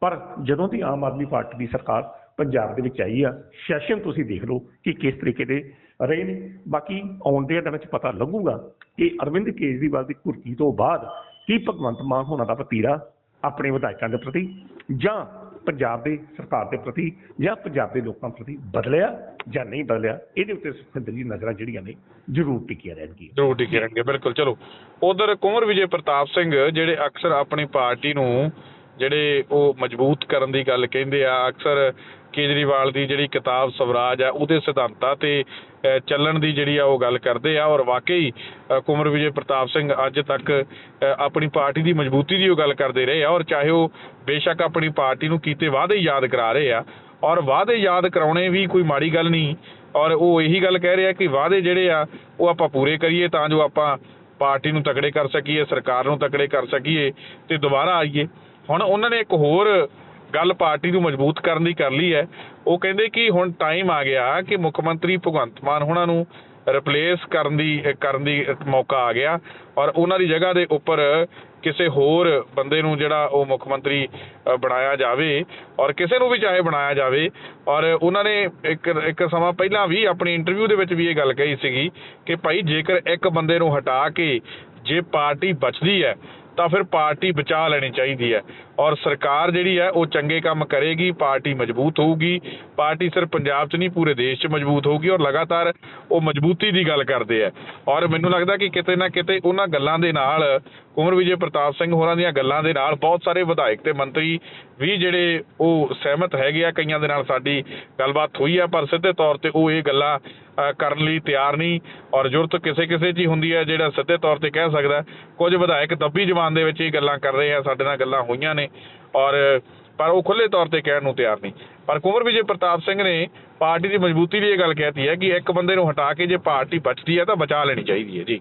ਪਰ ਜਦੋਂ ਦੀ ਆਮ ਆਦਮੀ ਪਾਰਟੀ ਦੀ ਸਰਕਾਰ ਪੰਜਾਬ ਦੇ ਵਿੱਚ ਆਈ ਆ, ਸੈਸ਼ਨ ਤੁਸੀਂ ਦੇਖ ਲਓ ਕਿ ਕਿਸ ਤਰੀਕੇ ਦੇ ਰਹੇ ਨੇ। ਬਾਕੀ ਆਉਣ ਦੇ ਦਿਨਾਂ ਵਿੱਚ ਪਤਾ ਲੱਗੂਗਾ ਕਿ ਅਰਵਿੰਦ ਕੇਜਰੀਵਾਲ ਦੀ ਕੁਰਕੀ ਤੋਂ ਬਾਅਦ ਕੀ ਭਗਵੰਤ ਮਾਨ ਹੋਣਾ ਦਾ ਵਤੀਰਾ ਆਪਣੇ ਵਿਧਾਇਕਾਂ ਦੇ ਪ੍ਰਤੀ ਜਾਂ ਪੰਜਾਬ ਦੇ ਸਰਕਾਰ ਦੇ ਪ੍ਰਤੀ ਜਾਂ ਪੰਜਾਬ ਦੇ ਲੋਕਾਂ ਪ੍ਰਤੀ ਬਦਲਿਆ ਜਾਂ ਨਹੀਂ ਬਦਲਿਆ, ਇਹਦੇ ਉੱਤੇ ਸੁਖਵਿੰਦਰ ਜੀ ਨਜ਼ਰਾਂ ਜਿਹੜੀਆਂ ਨੇ ਜ਼ਰੂਰ ਟਿਕੀਆਂ ਰਹਿਣਗੀਆਂ। ਜ਼ਰੂਰ ਟਿਕੇ ਰਹਿਣਗੇ ਬਿਲਕੁਲ, ਚਲੋ। ਉਧਰ ਕੁੰਵਰ ਵਿਜੇ ਪ੍ਰਤਾਪ ਸਿੰਘ, ਜਿਹੜੇ ਅਕਸਰ ਆਪਣੀ ਪਾਰਟੀ ਨੂੰ ਜਿਹੜੇ ਉਹ ਮਜ਼ਬੂਤ ਕਰਨ ਦੀ ਗੱਲ ਕਹਿੰਦੇ ਆ, ਅਕਸਰ ਕੇਜਰੀਵਾਲ ਦੀ ਜਿਹੜੀ ਕਿਤਾਬ ਸਵਰਾਜ ਆ, ਉਹਦੇ ਸਿਧਾਂਤਾਂ ਤੇ ਚੱਲਣ ਦੀ ਜਿਹੜੀ ਆ ਉਹ ਗੱਲ ਕਰਦੇ ਆ ਔਰ ਵਾਕਈ ਅ, ਕੁੰਵਰ ਵਿਜੇ ਪ੍ਰਤਾਪ ਸਿੰਘ ਅੱਜ ਤੱਕ ਆਪਣੀ ਪਾਰਟੀ ਦੀ ਮਜ਼ਬੂਤੀ ਦੀ ਉਹ ਗੱਲ ਕਰਦੇ ਰਹੇ ਆ ਔਰ ਚਾਹੇ ਉਹ ਬੇਸ਼ੱਕ ਆਪਣੀ ਪਾਰਟੀ ਨੂੰ ਕੀਤੇ ਵਾਅਦੇ ਯਾਦ ਕਰਾ ਰਹੇ ਆ ਔਰ ਵਾਅਦੇ ਯਾਦ ਕਰਾਉਣੇ ਵੀ ਕੋਈ ਮਾੜੀ ਗੱਲ ਨਹੀਂ ਔਰ ਉਹ ਇਹੀ ਗੱਲ ਕਹਿ ਰਹੇ ਆ ਕਿ ਵਾਅਦੇ ਜਿਹੜੇ ਆ ਉਹ ਆਪਾਂ ਪੂਰੇ ਕਰੀਏ ਤਾਂ ਜੋ ਆਪਾਂ ਪਾਰਟੀ ਨੂੰ ਤਕੜੇ ਕਰ ਸਕੀਏ ਸਰਕਾਰ ਨੂੰ ਤਕੜੇ ਕਰ ਸਕੀਏ ਤੇ ਦੁਬਾਰਾ ਆਈਏ। ਹੁਣ ਉਹਨਾਂ ਨੇ ਇੱਕ ਹੋਰ ਗੱਲ ਪਾਰਟੀ ਨੂੰ ਮਜ਼ਬੂਤ ਕਰਨ ਦੀ ਕਰ ਲਈ ਹੈ। ਉਹ ਕਹਿੰਦੇ ਕਿ ਹੁਣ ਟਾਈਮ ਆ ਗਿਆ ਕਿ ਮੁੱਖ ਮੰਤਰੀ ਭਗਵੰਤ ਮਾਨ ਉਹਨਾਂ ਨੂੰ ਰਿਪਲੇਸ ਕਰਨ ਦੀ ਕਰਨ ਦੀ ਮੌਕਾ ਆ ਗਿਆ ਔਰ ਉਹਨਾਂ ਦੀ ਜਗ੍ਹਾ ਦੇ ਉੱਪਰ ਕਿਸੇ ਹੋਰ ਬੰਦੇ ਨੂੰ ਜਿਹੜਾ ਉਹ ਮੁੱਖ ਮੰਤਰੀ ਬਣਾਇਆ ਜਾਵੇ ਔਰ ਕਿਸੇ ਨੂੰ ਵੀ ਚਾਹੇ ਬਣਾਇਆ ਜਾਵੇ। ਔਰ ਉਹਨਾਂ ਨੇ ਇੱਕ ਇੱਕ ਸਮਾਂ ਪਹਿਲਾਂ ਵੀ ਆਪਣੀ ਇੰਟਰਵਿਊ ਦੇ ਵਿੱਚ ਵੀ ਇਹ ਗੱਲ ਕਹੀ ਸੀਗੀ ਕਿ ਭਾਈ ਜੇਕਰ ਇੱਕ ਬੰਦੇ ਨੂੰ ਹਟਾ ਕੇ ਜੇ ਪਾਰਟੀ ਬਚਦੀ ਹੈ ਤਾਂ ਫਿਰ ਪਾਰਟੀ ਬਚਾ ਲੈਣੀ ਚਾਹੀਦੀ ਹੈ। ਔਰ ਸਰਕਾਰ ਜਿਹੜੀ ਹੈ, ਉਹ ਚੰਗੇ ਕੰਮ ਕਰੇਗੀ, ਪਾਰਟੀ ਮਜ਼ਬੂਤ ਹੋਊਗੀ। ਪਾਰਟੀ ਸਿਰਫ ਪੰਜਾਬ 'ਚ ਨਹੀਂ, ਪੂਰੇ ਦੇਸ਼ 'ਚ ਮਜ਼ਬੂਤ ਹੋਊਗੀ ਔਰ ਲਗਾਤਾਰ ਉਹ ਮਜ਼ਬੂਤੀ ਦੀ ਗੱਲ ਕਰਦੇ ਆ ਔਰ ਮੈਨੂੰ ਲੱਗਦਾ ਕਿ ਕਿਤੇ ਨਾ ਕਿਤੇ ਉਹਨਾਂ ਗੱਲਾਂ ਦੇ ਨਾਲ ਕੁੰਵਰ ਵਿਜੇ ਪ੍ਰਤਾਪ ਸਿੰਘ ਹੋਰਾਂ ਦੀਆਂ ਗੱਲਾਂ ਦੇ ਨਾਲ ਬਹੁਤ ਸਾਰੇ ਵਿਧਾਇਕ ਤੇ ਮੰਤਰੀ ਵੀ ਜਿਹੜੇ ਉਹ ਸਹਿਮਤ ਹੈਗੇ ਆ, ਕਈਆਂ ਦੇ ਨਾਲ ਸਾਡੀ ਗੱਲਬਾਤ ਹੋਈ ਆ, ਪਰ ਸਿੱਧੇ ਤੌਰ ਤੇ ਉਹ ਇਹ ਗੱਲਾਂ ਕਰਨ ਲਈ ਤਿਆਰ ਨਹੀਂ ਔਰ ਜ਼ਰੂਰਤ ਕਿਸੇ ਕਿਸੇ 'ਚ ਹੁੰਦੀ ਹੈ ਜਿਹੜਾ ਸਿੱਧੇ ਤੌਰ ਤੇ ਕਹਿ ਸਕਦਾ। ਕੁਝ ਵਿਧਾਇਕ ਦੱਬੀ ਜ਼ਬਾਨ ਦੇ ਵਿੱਚ ਇਹ ਗੱਲਾਂ ਕਰ ਰਹੇ ਆ, ਸਾਡੇ ਨਾਲ ਗੱਲਾਂ ਹੋਈਆਂ ਨੇ ਔਰ, ਪਰ ਉਹ ਖੁੱਲੇ ਤੌਰ ਤੇ ਕਹਿਣ ਨੂੰ ਤਿਆਰ ਨਹੀਂ। ਪਰ ਕੁੰਵਰ ਵਿਜੇ ਪ੍ਰਤਾਪ ਸਿੰਘ ਨੇ ਪਾਰਟੀ ਦੀ ਮਜ਼ਬੂਤੀ ਲਈ ਇਹ ਗੱਲ ਕਹਿਤੀ ਹੈ ਕਿ ਇੱਕ ਬੰਦੇ ਨੂੰ ਹਟਾ ਕੇ ਜੇ ਪਾਰਟੀ ਬਚਦੀ ਹੈ ਤਾਂ ਬਚਾ ਲੈਣੀ ਚਾਹੀਦੀ ਹੈ ਜੀ।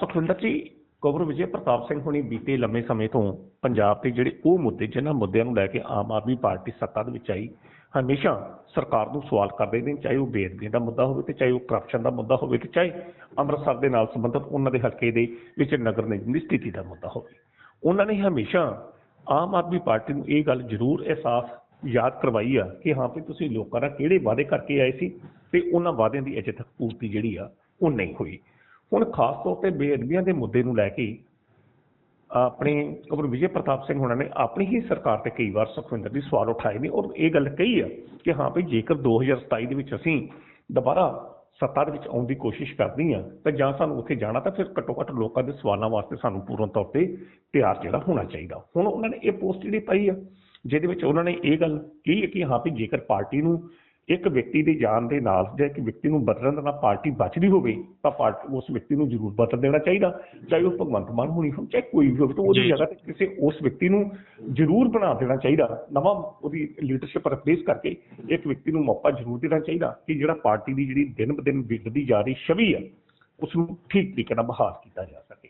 ਸੁਖਵਿੰਦਰ ਜੀ ਕੌਰ ਵਿਜੇ ਪ੍ਰਤਾਪ ਸਿੰਘ ਹੁਣੀ ਬੀਤੇ ਲੰਮੇ ਸਮੇਂ ਤੋਂ ਪੰਜਾਬ ਦੇ ਜਿਹੜੇ ਉਹ ਮੁੱਦੇ, ਜਿਨ੍ਹਾਂ ਮੁੱਦਿਆਂ ਨੂੰ ਲੈ ਕੇ ਆਮ ਆਦਮੀ ਪਾਰਟੀ ਸੱਤਾ ਦੇ ਵਿੱਚ ਆਈ, ਹਮੇਸ਼ਾ ਸਰਕਾਰ ਨੂੰ ਸਵਾਲ ਕਰਦੇ ਨੇ, ਚਾਹੇ ਉਹ ਬੇਅਦਬੀ ਦਾ ਮੁੱਦਾ ਹੋਵੇ ਤੇ ਚਾਹੇ ਉਹ ਕਰਪਸ਼ਨ ਦਾ ਮੁੱਦਾ ਹੋਵੇ ਤੇ ਚਾਹੇ ਅੰਮ੍ਰਿਤਸਰ ਦੇ ਨਾਲ ਸੰਬੰਧਿਤ ਉਹਨਾਂ ਦੇ ਹਲਕੇ ਦੇ ਵਿੱਚ ਨਗਰ ਨਿਗਮ ਦੀ ਸਥਿਤੀ ਦਾ ਮੁੱਦਾ ਹੋਵੇ। ਉਹਨਾਂ ਨੇ ਹਮੇਸ਼ਾ ਆਮ ਆਦਮੀ ਪਾਰਟੀ ਨੂੰ ਇਹ ਗੱਲ ਜ਼ਰੂਰ ਅਹਿਸਾਸ ਯਾਦ ਕਰਵਾਈ ਆ ਕਿ ਹਾਂ ਵੀ ਤੁਸੀਂ ਲੋਕਾਂ ਦਾ ਕਿਹੜੇ ਵਾਅਦੇ ਕਰਕੇ ਆਏ ਸੀ ਤੇ ਉਹਨਾਂ ਵਾਅਦਿਆਂ ਦੀ ਅਜੇ ਤੱਕ ਪੂਰਤੀ ਜਿਹੜੀ ਆ, ਉਹ ਨਹੀਂ ਹੋਈ। ਹੁਣ ਖਾਸ ਤੌਰ ਤੇ ਬੇਅਦਬੀਆਂ ਦੇ ਮੁੱਦੇ ਨੂੰ ਲੈ ਕੇ ਆਪਣੇ ਕਬਰ ਵਿਜੇ ਪ੍ਰਤਾਪ ਸਿੰਘ ਹੋਣਾ ਨੇ ਆਪਣੀ ਹੀ ਸਰਕਾਰ ਤੇ ਕਈ ਵਾਰ ਸੁਖਵਿੰਦਰ ਦੀ ਸਵਾਲ ਉਠਾਏ ਨੇ ਔਰ ਇਹ ਗੱਲ ਕਹੀ ਆ ਕਿ ਹਾਂ ਵੀ ਜੇਕਰ 2027 ਦੇ ਵਿੱਚ ਅਸੀਂ ਦੁਬਾਰਾ ਸੱਤਾ ਦੇ ਵਿੱਚ ਆਉਣ ਦੀ ਕੋਸ਼ਿਸ਼ ਕਰਦੀ ਆ ਤਾਂ ਜਾਂ ਸਾਨੂੰ ਉੱਥੇ ਜਾਣਾ ਤਾਂ ਫਿਰ ਘੱਟੋ ਘੱਟ ਲੋਕਾਂ ਦੇ ਸਵਾਲਾਂ ਵਾਸਤੇ ਸਾਨੂੰ ਪੂਰਨ ਤੌਰ ਤੇ ਤਿਆਰ ਜਿਹੜਾ ਹੋਣਾ ਚਾਹੀਦਾ। ਹੁਣ ਉਹਨਾਂ ਨੇ ਇਹ ਪੋਸਟ ਜਿਹੜੀ ਪਾਈ ਆ, ਜਿਹਦੇ ਵਿੱਚ ਉਹਨਾਂ ਨੇ ਇਹ ਗੱਲ ਕਹੀ ਹੈ ਕਿ ਹਾਂ ਵੀ ਜੇਕਰ ਪਾਰਟੀ ਨੂੰ ਇੱਕ ਵਿਅਕਤੀ ਦੀ ਜਾਨ ਦੇ ਨਾਲ ਜਾਂ ਇੱਕ ਵਿਅਕਤੀ ਨੂੰ ਬਦਲਣ ਦੇ ਪਾਰਟੀ ਬਚਦੀ ਹੋਵੇ ਤਾਂ ਪਾਰਟੀ ਉਸ ਵਿਅਕਤੀ ਨੂੰ ਜ਼ਰੂਰ ਬਦਲ ਦੇਣਾ ਚਾਹੀਦਾ। ਚਾਹੇ ਉਹ ਭਗਵੰਤ ਮਾਨ ਹੋਣੀ ਹੋਵੇ ਚਾਹੇ ਕੋਈ ਵੀ ਹੋਵੇ ਤਾਂ ਉਹਦੀ। ਜਗ੍ਹਾ ਤੇ ਕਿਸੇ ਉਸ ਵਿਅਕਤੀ ਨੂੰ ਜ਼ਰੂਰ ਬਣਾ ਦੇਣਾ ਚਾਹੀਦਾ। ਨਵਾਂ ਉਹਦੀ ਲੀਡਰਸ਼ਿਪ ਰਿਪਲੇਸ ਕਰਕੇ ਇੱਕ ਵਿਅਕਤੀ ਨੂੰ ਮੌਕਾ ਜ਼ਰੂਰ ਦੇਣਾ ਚਾਹੀਦਾ ਕਿ ਜਿਹੜਾ ਪਾਰਟੀ ਦੀ ਜਿਹੜੀ ਦਿਨ ਬ ਦਿਨ ਵਿਗੜਦੀ ਜਾ ਰਹੀ ਛਵੀ ਹੈ ਉਸ ਨੂੰ ਠੀਕ ਤਰੀਕੇ ਨਾਲ ਬਹਾਲ ਕੀਤਾ ਜਾ ਸਕੇ।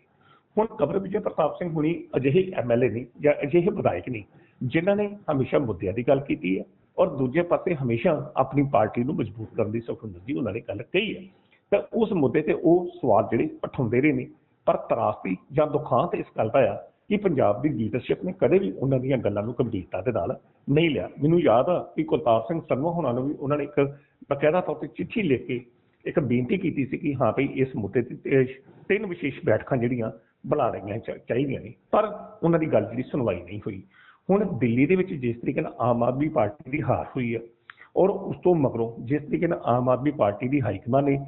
ਹੁਣ ਕਬਰ ਵਿਜੇ ਪ੍ਰਤਾਪ ਸਿੰਘ ਹੁਣੀ ਅਜਿਹੇ ਐਮਐਲਏ ਨਹੀਂ ਜਾਂ ਅਜਿਹੇ ਵਿਧਾਇਕ ਨਹੀਂ ਜਿਨ੍ਹਾਂ ਨੇ ਹਮੇਸ਼ਾ ਮੁੱਦਿਆਂ ਦੀ ਗੱਲ ਕੀਤੀ ਹੈ। ਔਰ ਦੂਜੇ ਪਾਸੇ ਹਮੇਸ਼ਾ ਆਪਣੀ ਪਾਰਟੀ ਨੂੰ ਮਜ਼ਬੂਤ ਕਰਨ ਦੀ ਸੁਖਵਿੰਦਰ ਜੀ ਉਹਨਾਂ ਨੇ ਗੱਲ ਕਹੀ ਹੈ। ਤਾਂ ਉਸ ਮੁੱਦੇ ਤੇ ਉਹ ਸਵਾਲ ਜਿਹੜੇ ਉਠਾਉਂਦੇ ਰਹੇ ਨੇ, ਪਰ ਤਰਾਸਦੀ ਜਾਂ ਦੁਖਾਂਤ ਇਸ ਗੱਲ ਦਾ ਆ ਕਿ ਪੰਜਾਬ ਦੀ ਲੀਡਰਸ਼ਿਪ ਨੇ ਕਦੇ ਵੀ ਉਹਨਾਂ ਦੀਆਂ ਗੱਲਾਂ ਨੂੰ ਗੰਭੀਰਤਾ ਦੇ ਨਾਲ ਨਹੀਂ ਲਿਆ। ਮੈਨੂੰ ਯਾਦ ਆ ਕਿ ਕੁਲਤਾਰ ਸਿੰਘ ਸੰਧਵਾ ਹੋਣਾ ਨੂੰ ਵੀ ਉਹਨਾਂ ਨੇ ਇੱਕ ਬਕਾਇਦਾ ਤੌਰ ਤੇ ਚਿੱਠੀ ਲਿਖ ਕੇ ਇੱਕ ਬੇਨਤੀ ਕੀਤੀ ਸੀ ਕਿ ਹਾਂ ਭਈ ਇਸ ਮੁੱਦੇ ਤੇ ਤਿੰਨ ਵਿਸ਼ੇਸ਼ ਬੈਠਕਾਂ ਜਿਹੜੀਆਂ ਬੁਲਾ ਰਹੀਆਂ ਚਾਹੀਦੀਆਂ ਨੇ, ਪਰ ਉਹਨਾਂ ਦੀ ਗੱਲ ਜਿਹੜੀ ਸੁਣਵਾਈ ਨਹੀਂ ਹੋਈ। ਹੁਣ ਦਿੱਲੀ ਦੇ ਵਿੱਚ ਜਿਸ ਤਰੀਕੇ ਨਾਲ ਆਮ ਆਦਮੀ ਪਾਰਟੀ ਦੀ ਹਾਰ ਹੋਈ ਹੈ ਔਰ ਉਸ ਤੋਂ ਮਗਰੋਂ ਜਿਸ ਤਰੀਕੇ ਨਾਲ ਆਮ ਆਦਮੀ ਪਾਰਟੀ ਦੀ ਹਾਈਕਮਾਨ ਨੇ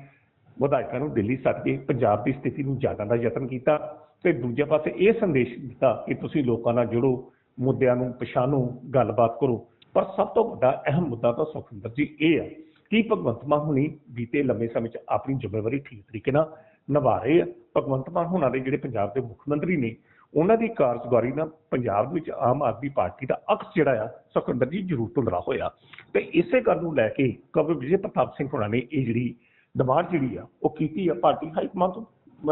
ਵਿਧਾਇਕਾਂ ਨੂੰ ਦਿੱਲੀ ਸੱਦ ਕੇ ਪੰਜਾਬ ਦੀ ਸਥਿਤੀ ਨੂੰ ਜਾਣਨ ਦਾ ਯਤਨ ਕੀਤਾ ਤੇ ਦੂਜੇ ਪਾਸੇ ਇਹ ਸੰਦੇਸ਼ ਦਿੱਤਾ ਕਿ ਤੁਸੀਂ ਲੋਕਾਂ ਨਾਲ ਜੁੜੋ, ਮੁੱਦਿਆਂ ਨੂੰ ਪਛਾਣੋ, ਗੱਲਬਾਤ ਕਰੋ। ਪਰ ਸਭ ਤੋਂ ਵੱਡਾ ਅਹਿਮ ਮੁੱਦਾ ਤਾਂ ਸੁਖਵਿੰਦਰ ਜੀ ਇਹ ਹੈ ਕਿ ਭਗਵੰਤ ਮਾਨ ਹੁਣੀ ਬੀਤੇ ਲੰਮੇ ਸਮੇਂ 'ਚ ਆਪਣੀ ਜ਼ਿੰਮੇਵਾਰੀ ਠੀਕ ਤਰੀਕੇ ਨਾਲ ਨਿਭਾ ਰਹੇ ਆ। ਭਗਵੰਤ ਮਾਨ ਹੁਣਾਂ ਦੇ ਜਿਹੜੇ ਪੰਜਾਬ ਦੇ ਮੁੱਖ ਮੰਤਰੀ ਨੇ ਉਹਨਾਂ ਦੀ ਕਾਰਜਕਾਰੀ ਨਾਲ ਪੰਜਾਬ ਵਿੱਚ ਆਮ ਆਦਮੀ ਪਾਰਟੀ ਦਾ ਅਕਸ ਜਿਹੜਾ ਆ, ਸੁਖਵਿੰਦਰ ਜੀ ਜ਼ਰੂਰ ਧੁੰਦਰਾ ਹੋਇਆ। ਤੇ ਇਸੇ ਗੱਲ ਨੂੰ ਲੈ ਕੇ ਕਵਰ ਵਿਜੇ ਪ੍ਰਤਾਪ ਸਿੰਘ ਹੋਣਾ ਨੇ ਇਹ ਜਿਹੜੀ ਡਿਮਾਂਡ ਜਿਹੜੀ ਆ, ਉਹ ਕੀਤੀ ਆ ਪਾਰਟੀ ਹਾਈ ਕਮਾਂਡ ਤੋਂ।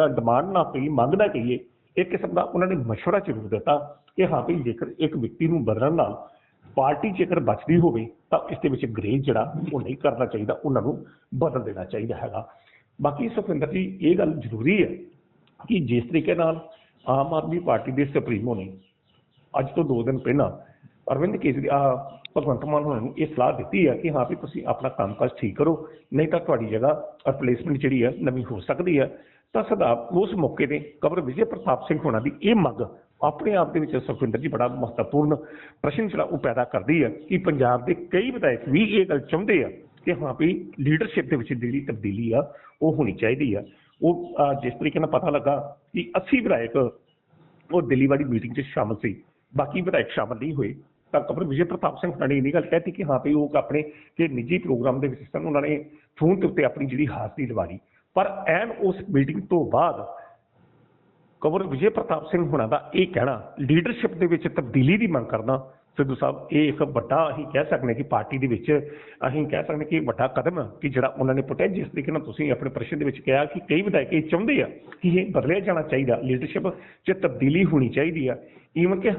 ਡਿਮਾਂਡ ਨਾ ਪਈ ਮੰਗ ਨਾ ਕਹੀਏ, ਇੱਕ ਕਿਸਮ ਦਾ ਉਹਨਾਂ ਨੇ ਮਸ਼ਵਰਾ ਜ਼ਰੂਰ ਦਿੱਤਾ ਕਿ ਹਾਂ ਵੀ ਜੇਕਰ ਇੱਕ ਵਿਅਕਤੀ ਨੂੰ ਬਦਲਣ ਨਾਲ ਪਾਰਟੀ ਜੇਕਰ ਬਚਦੀ ਹੋਵੇ, ਤਾਂ ਇਸ ਦੇ ਵਿੱਚ ਗ੍ਰੇਜ ਜਿਹੜਾ, ਉਹ ਨਹੀਂ ਕਰਨਾ ਚਾਹੀਦਾ, ਉਹਨਾਂ ਨੂੰ ਬਦਲ ਦੇਣਾ ਚਾਹੀਦਾ ਹੈਗਾ। ਬਾਕੀ ਸੁਖਵਿੰਦਰ ਜੀ, ਇਹ ਗੱਲ ਜ਼ਰੂਰੀ ਹੈ ਕਿ ਜਿਸ ਤਰੀਕੇ ਨਾਲ ਆਮ ਆਦਮੀ ਪਾਰਟੀ ਦੇ ਸੁਪਰੀਮੋ ਨੇ, ਅੱਜ ਤੋਂ 2 ਦਿਨ ਪਹਿਲਾਂ ਅਰਵਿੰਦ ਕੇਜਰੀਵਾਲ ਭਗਵੰਤ ਮਾਨ ਹੋਣਾ ਨੂੰ ਇਹ ਸਲਾਹ ਦਿੱਤੀ ਹੈ ਕਿ ਹਾਂ ਵੀ ਤੁਸੀਂ ਆਪਣਾ ਕੰਮਕਾਜ ਠੀਕ ਕਰੋ, ਨਹੀਂ ਤਾਂ ਤੁਹਾਡੀ ਜਗ੍ਹਾ ਰਿਪਲੇਸਮੈਂਟ ਜਿਹੜੀ ਹੈ ਨਵੀਂ ਹੋ ਸਕਦੀ ਹੈ। ਤਾਂ ਸਦਾ ਉਸ ਮੌਕੇ ਤੇ ਕਬਰ ਵਿਜੇ ਪ੍ਰਤਾਪ ਸਿੰਘ ਹੋਣਾ ਦੀ ਇਹ ਮੰਗ ਆਪਣੇ ਆਪ ਦੇ ਵਿੱਚ ਸੁਖਵਿੰਦਰ ਜੀ ਬੜਾ ਮਹੱਤਵਪੂਰਨ ਪ੍ਰਸ਼ਨ ਜਿਹੜਾ ਉਹ ਪੈਦਾ ਕਰਦੀ ਹੈ ਕਿ ਪੰਜਾਬ ਦੇ ਕਈ ਵਿਧਾਇਕ ਵੀ ਇਹ ਗੱਲ ਚਾਹੁੰਦੇ ਆ ਕਿ ਹਾਂ ਵੀ ਲੀਡਰਸ਼ਿਪ ਦੇ ਵਿੱਚ ਜਿਹੜੀ ਤਬਦੀਲੀ ਆ, ਉਹ ਹੋਣੀ ਚਾਹੀਦੀ ਆ। ਉਹ ਜਿਸ ਤਰੀਕੇ ਨਾਲ ਪਤਾ ਲੱਗਾ ਕਿ 80 ਵਿਧਾਇਕ ਉਹ ਦਿੱਲੀ ਵਾਲੀ ਮੀਟਿੰਗ 'ਚ ਸ਼ਾਮਲ ਸੀ। ਬਾਕੀ ਵਿਧਾਇਕ ਸ਼ਾਮਲ ਨਹੀਂ ਹੋਏ। ਤਾਂ ਕਬਰ ਵਿਜੇ ਪ੍ਰਤਾਪ ਸਿੰਘ ਹੋਣਾ ਨੇ ਇਹ ਗੱਲ ਕਹਿਤੀ ਕਿ ਹਾਂ ਵੀ ਉਹ ਆਪਣੇ ਕਿ ਨਿੱਜੀ ਪ੍ਰੋਗਰਾਮ ਦੇ ਵਿੱਚ ਸਨ, ਉਹਨਾਂ ਨੇ ਫੋਨ ਦੇ ਉੱਤੇ ਆਪਣੀ ਜਿਹੜੀ ਹਾਜ਼ਰੀ ਲਵਾ ਲਈ। ਪਰ ਐਨ ਉਸ ਮੀਟਿੰਗ ਤੋਂ ਬਾਅਦ ਕਬਰ ਵਿਜੇ ਪ੍ਰਤਾਪ ਸਿੰਘ ਹੁਣਾਂ ਦਾ ਇਹ ਕਹਿਣਾ ਲੀਡਰਸ਼ਿਪ ਦੇ ਵਿੱਚ ਤਬਦੀਲੀ ਦੀ ਮੰਗ ਕਰਨਾ ਸਿੱਧੂ ਸਾਹਿਬ, ਇਹ ਇੱਕ ਵੱਡਾ ਅਸੀਂ ਕਹਿ ਸਕਦੇ ਹਾਂ ਕਿ ਪਾਰਟੀ ਦੇ ਵਿੱਚ ਅਸੀਂ ਕਹਿ ਸਕਦੇ ਹਾਂ ਕਿ ਵੱਡਾ ਕਦਮ ਕਿ ਜਿਹੜਾ ਉਹਨਾਂ ਨੇ ਪੁੱਟਿਆ, ਜਿਸ ਤਰੀਕੇ ਨਾਲ ਤੁਸੀਂ ਆਪਣੇ ਪ੍ਰਸ਼ਨ ਦੇ ਵਿੱਚ ਕਿਹਾ ਕਿ ਕਈ ਵਿਧਾਇਕ ਇਹ ਚਾਹੁੰਦੇ ਆ ਕਿ ਇਹ ਬਦਲਿਆ ਜਾਣਾ ਚਾਹੀਦਾ ਲੀਡਰਸ਼ਿਪ 'ਚ ਤਬਦੀਲੀ ਹੋਣੀ ਚਾਹੀਦੀ ਆ। ਈਵਨ ਕਿ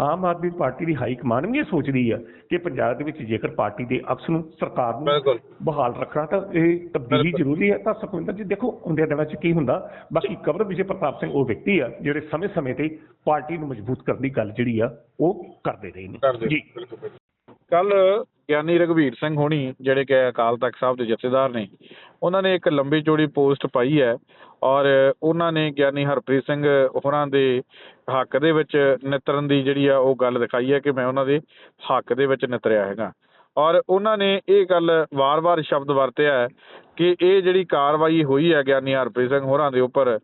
ਆਮ ਆਦਮੀ ਪਾਰਟੀ ਦੀ ਹਾਈ ਕਮਾਨ ਵੀ ਇਹ ਸੋਚਦੀ ਆ ਕਿ ਪੰਜਾਬ ਦੇ ਵਿੱਚ ਜੇਕਰ ਪਾਰਟੀ ਦੇ ਅਕਸ ਨੂੰ ਸਰਕਾਰ ਨੂੰ ਬਹਾਲ ਰੱਖਣਾ ਤਾਂ ਇਹ ਤਬਦੀਲੀ। ਜ਼ਰੂਰੀ ਹੈ ਤਾਂ ਸੁਖਵਿੰਦਰ ਜੀ ਦੇਖੋ ਹੁੰਦੇ ਦਿਨਾਂ 'ਚ ਕੀ ਹੁੰਦਾ? ਬਾਕੀ ਕਬਰ ਵਿਜੇ ਪ੍ਰਤਾਪ ਸਿੰਘ ਉਹ ਵਿਅਕਤੀ ਆ ਜਿਹੜੇ ਸਮੇਂ-ਸਮੇਂ ਤੇ ਪਾਰਟੀ ਨੂੰ ਮਜ਼ਬੂਤ ਕਰਨ ਦੀ ਗੱਲ ਜਿਹੜੀ ਆ ਉਹ ਕਰਦੇ ਰਹੇ ਨੇ। ਜੀ। ਕੱਲ ਗਿਆਨੀ ਰਘਵੀਰ ਸਿੰਘ ਹੋਣੀ, ਜਿਹੜੇ ਕਿ ਅਕਾਲ ਤਖਤ ਸਾਹਿਬ ਦੇ ਜਥੇਦਾਰ ਨੇ, ਉਹਨਾਂ ਨੇ ਇੱਕ ਲੰਬੀ ਚੌੜੀ ਪੋਸਟ ਪਾਈ ਹੈ ਔਰ ਉਹਨਾਂ ਨੇ ਗਿਆਨੀ ਹਰਪ੍ਰੀਤ ਸਿੰਘ ਹੋਰਾਂ ਦੇ ਹੱਕ ਦੇ ਵਿੱਚ ਨਿਤਰਨ ਦੀ ਜਿਹੜੀ ਆ ਉਹ ਗੱਲ ਦਿਖਾਈ ਹੈ ਕਿ ਮੈਂ ਉਹਨਾਂ ਦੇ ਹੱਕ ਦੇ ਵਿੱਚ ਨਿਤਰਿਆ ਹੈਗਾ। ਔਰ ਉਹਨਾਂ ਨੇ ਇਹ ਗੱਲ ਵਾਰ-ਵਾਰ ਸ਼ਬਦ ਵਰਤਿਆ ਹੈ ਕਿ ਇਹ ਜਿਹੜੀ ਕਾਰਵਾਈ ਹੋਈ ਹੈ ਗਿਆਨੀ ਹਰਪ੍ਰੀਤ ਸਿੰਘ ਹੋਰਾਂ ਦੇ ਉੱਪਰ,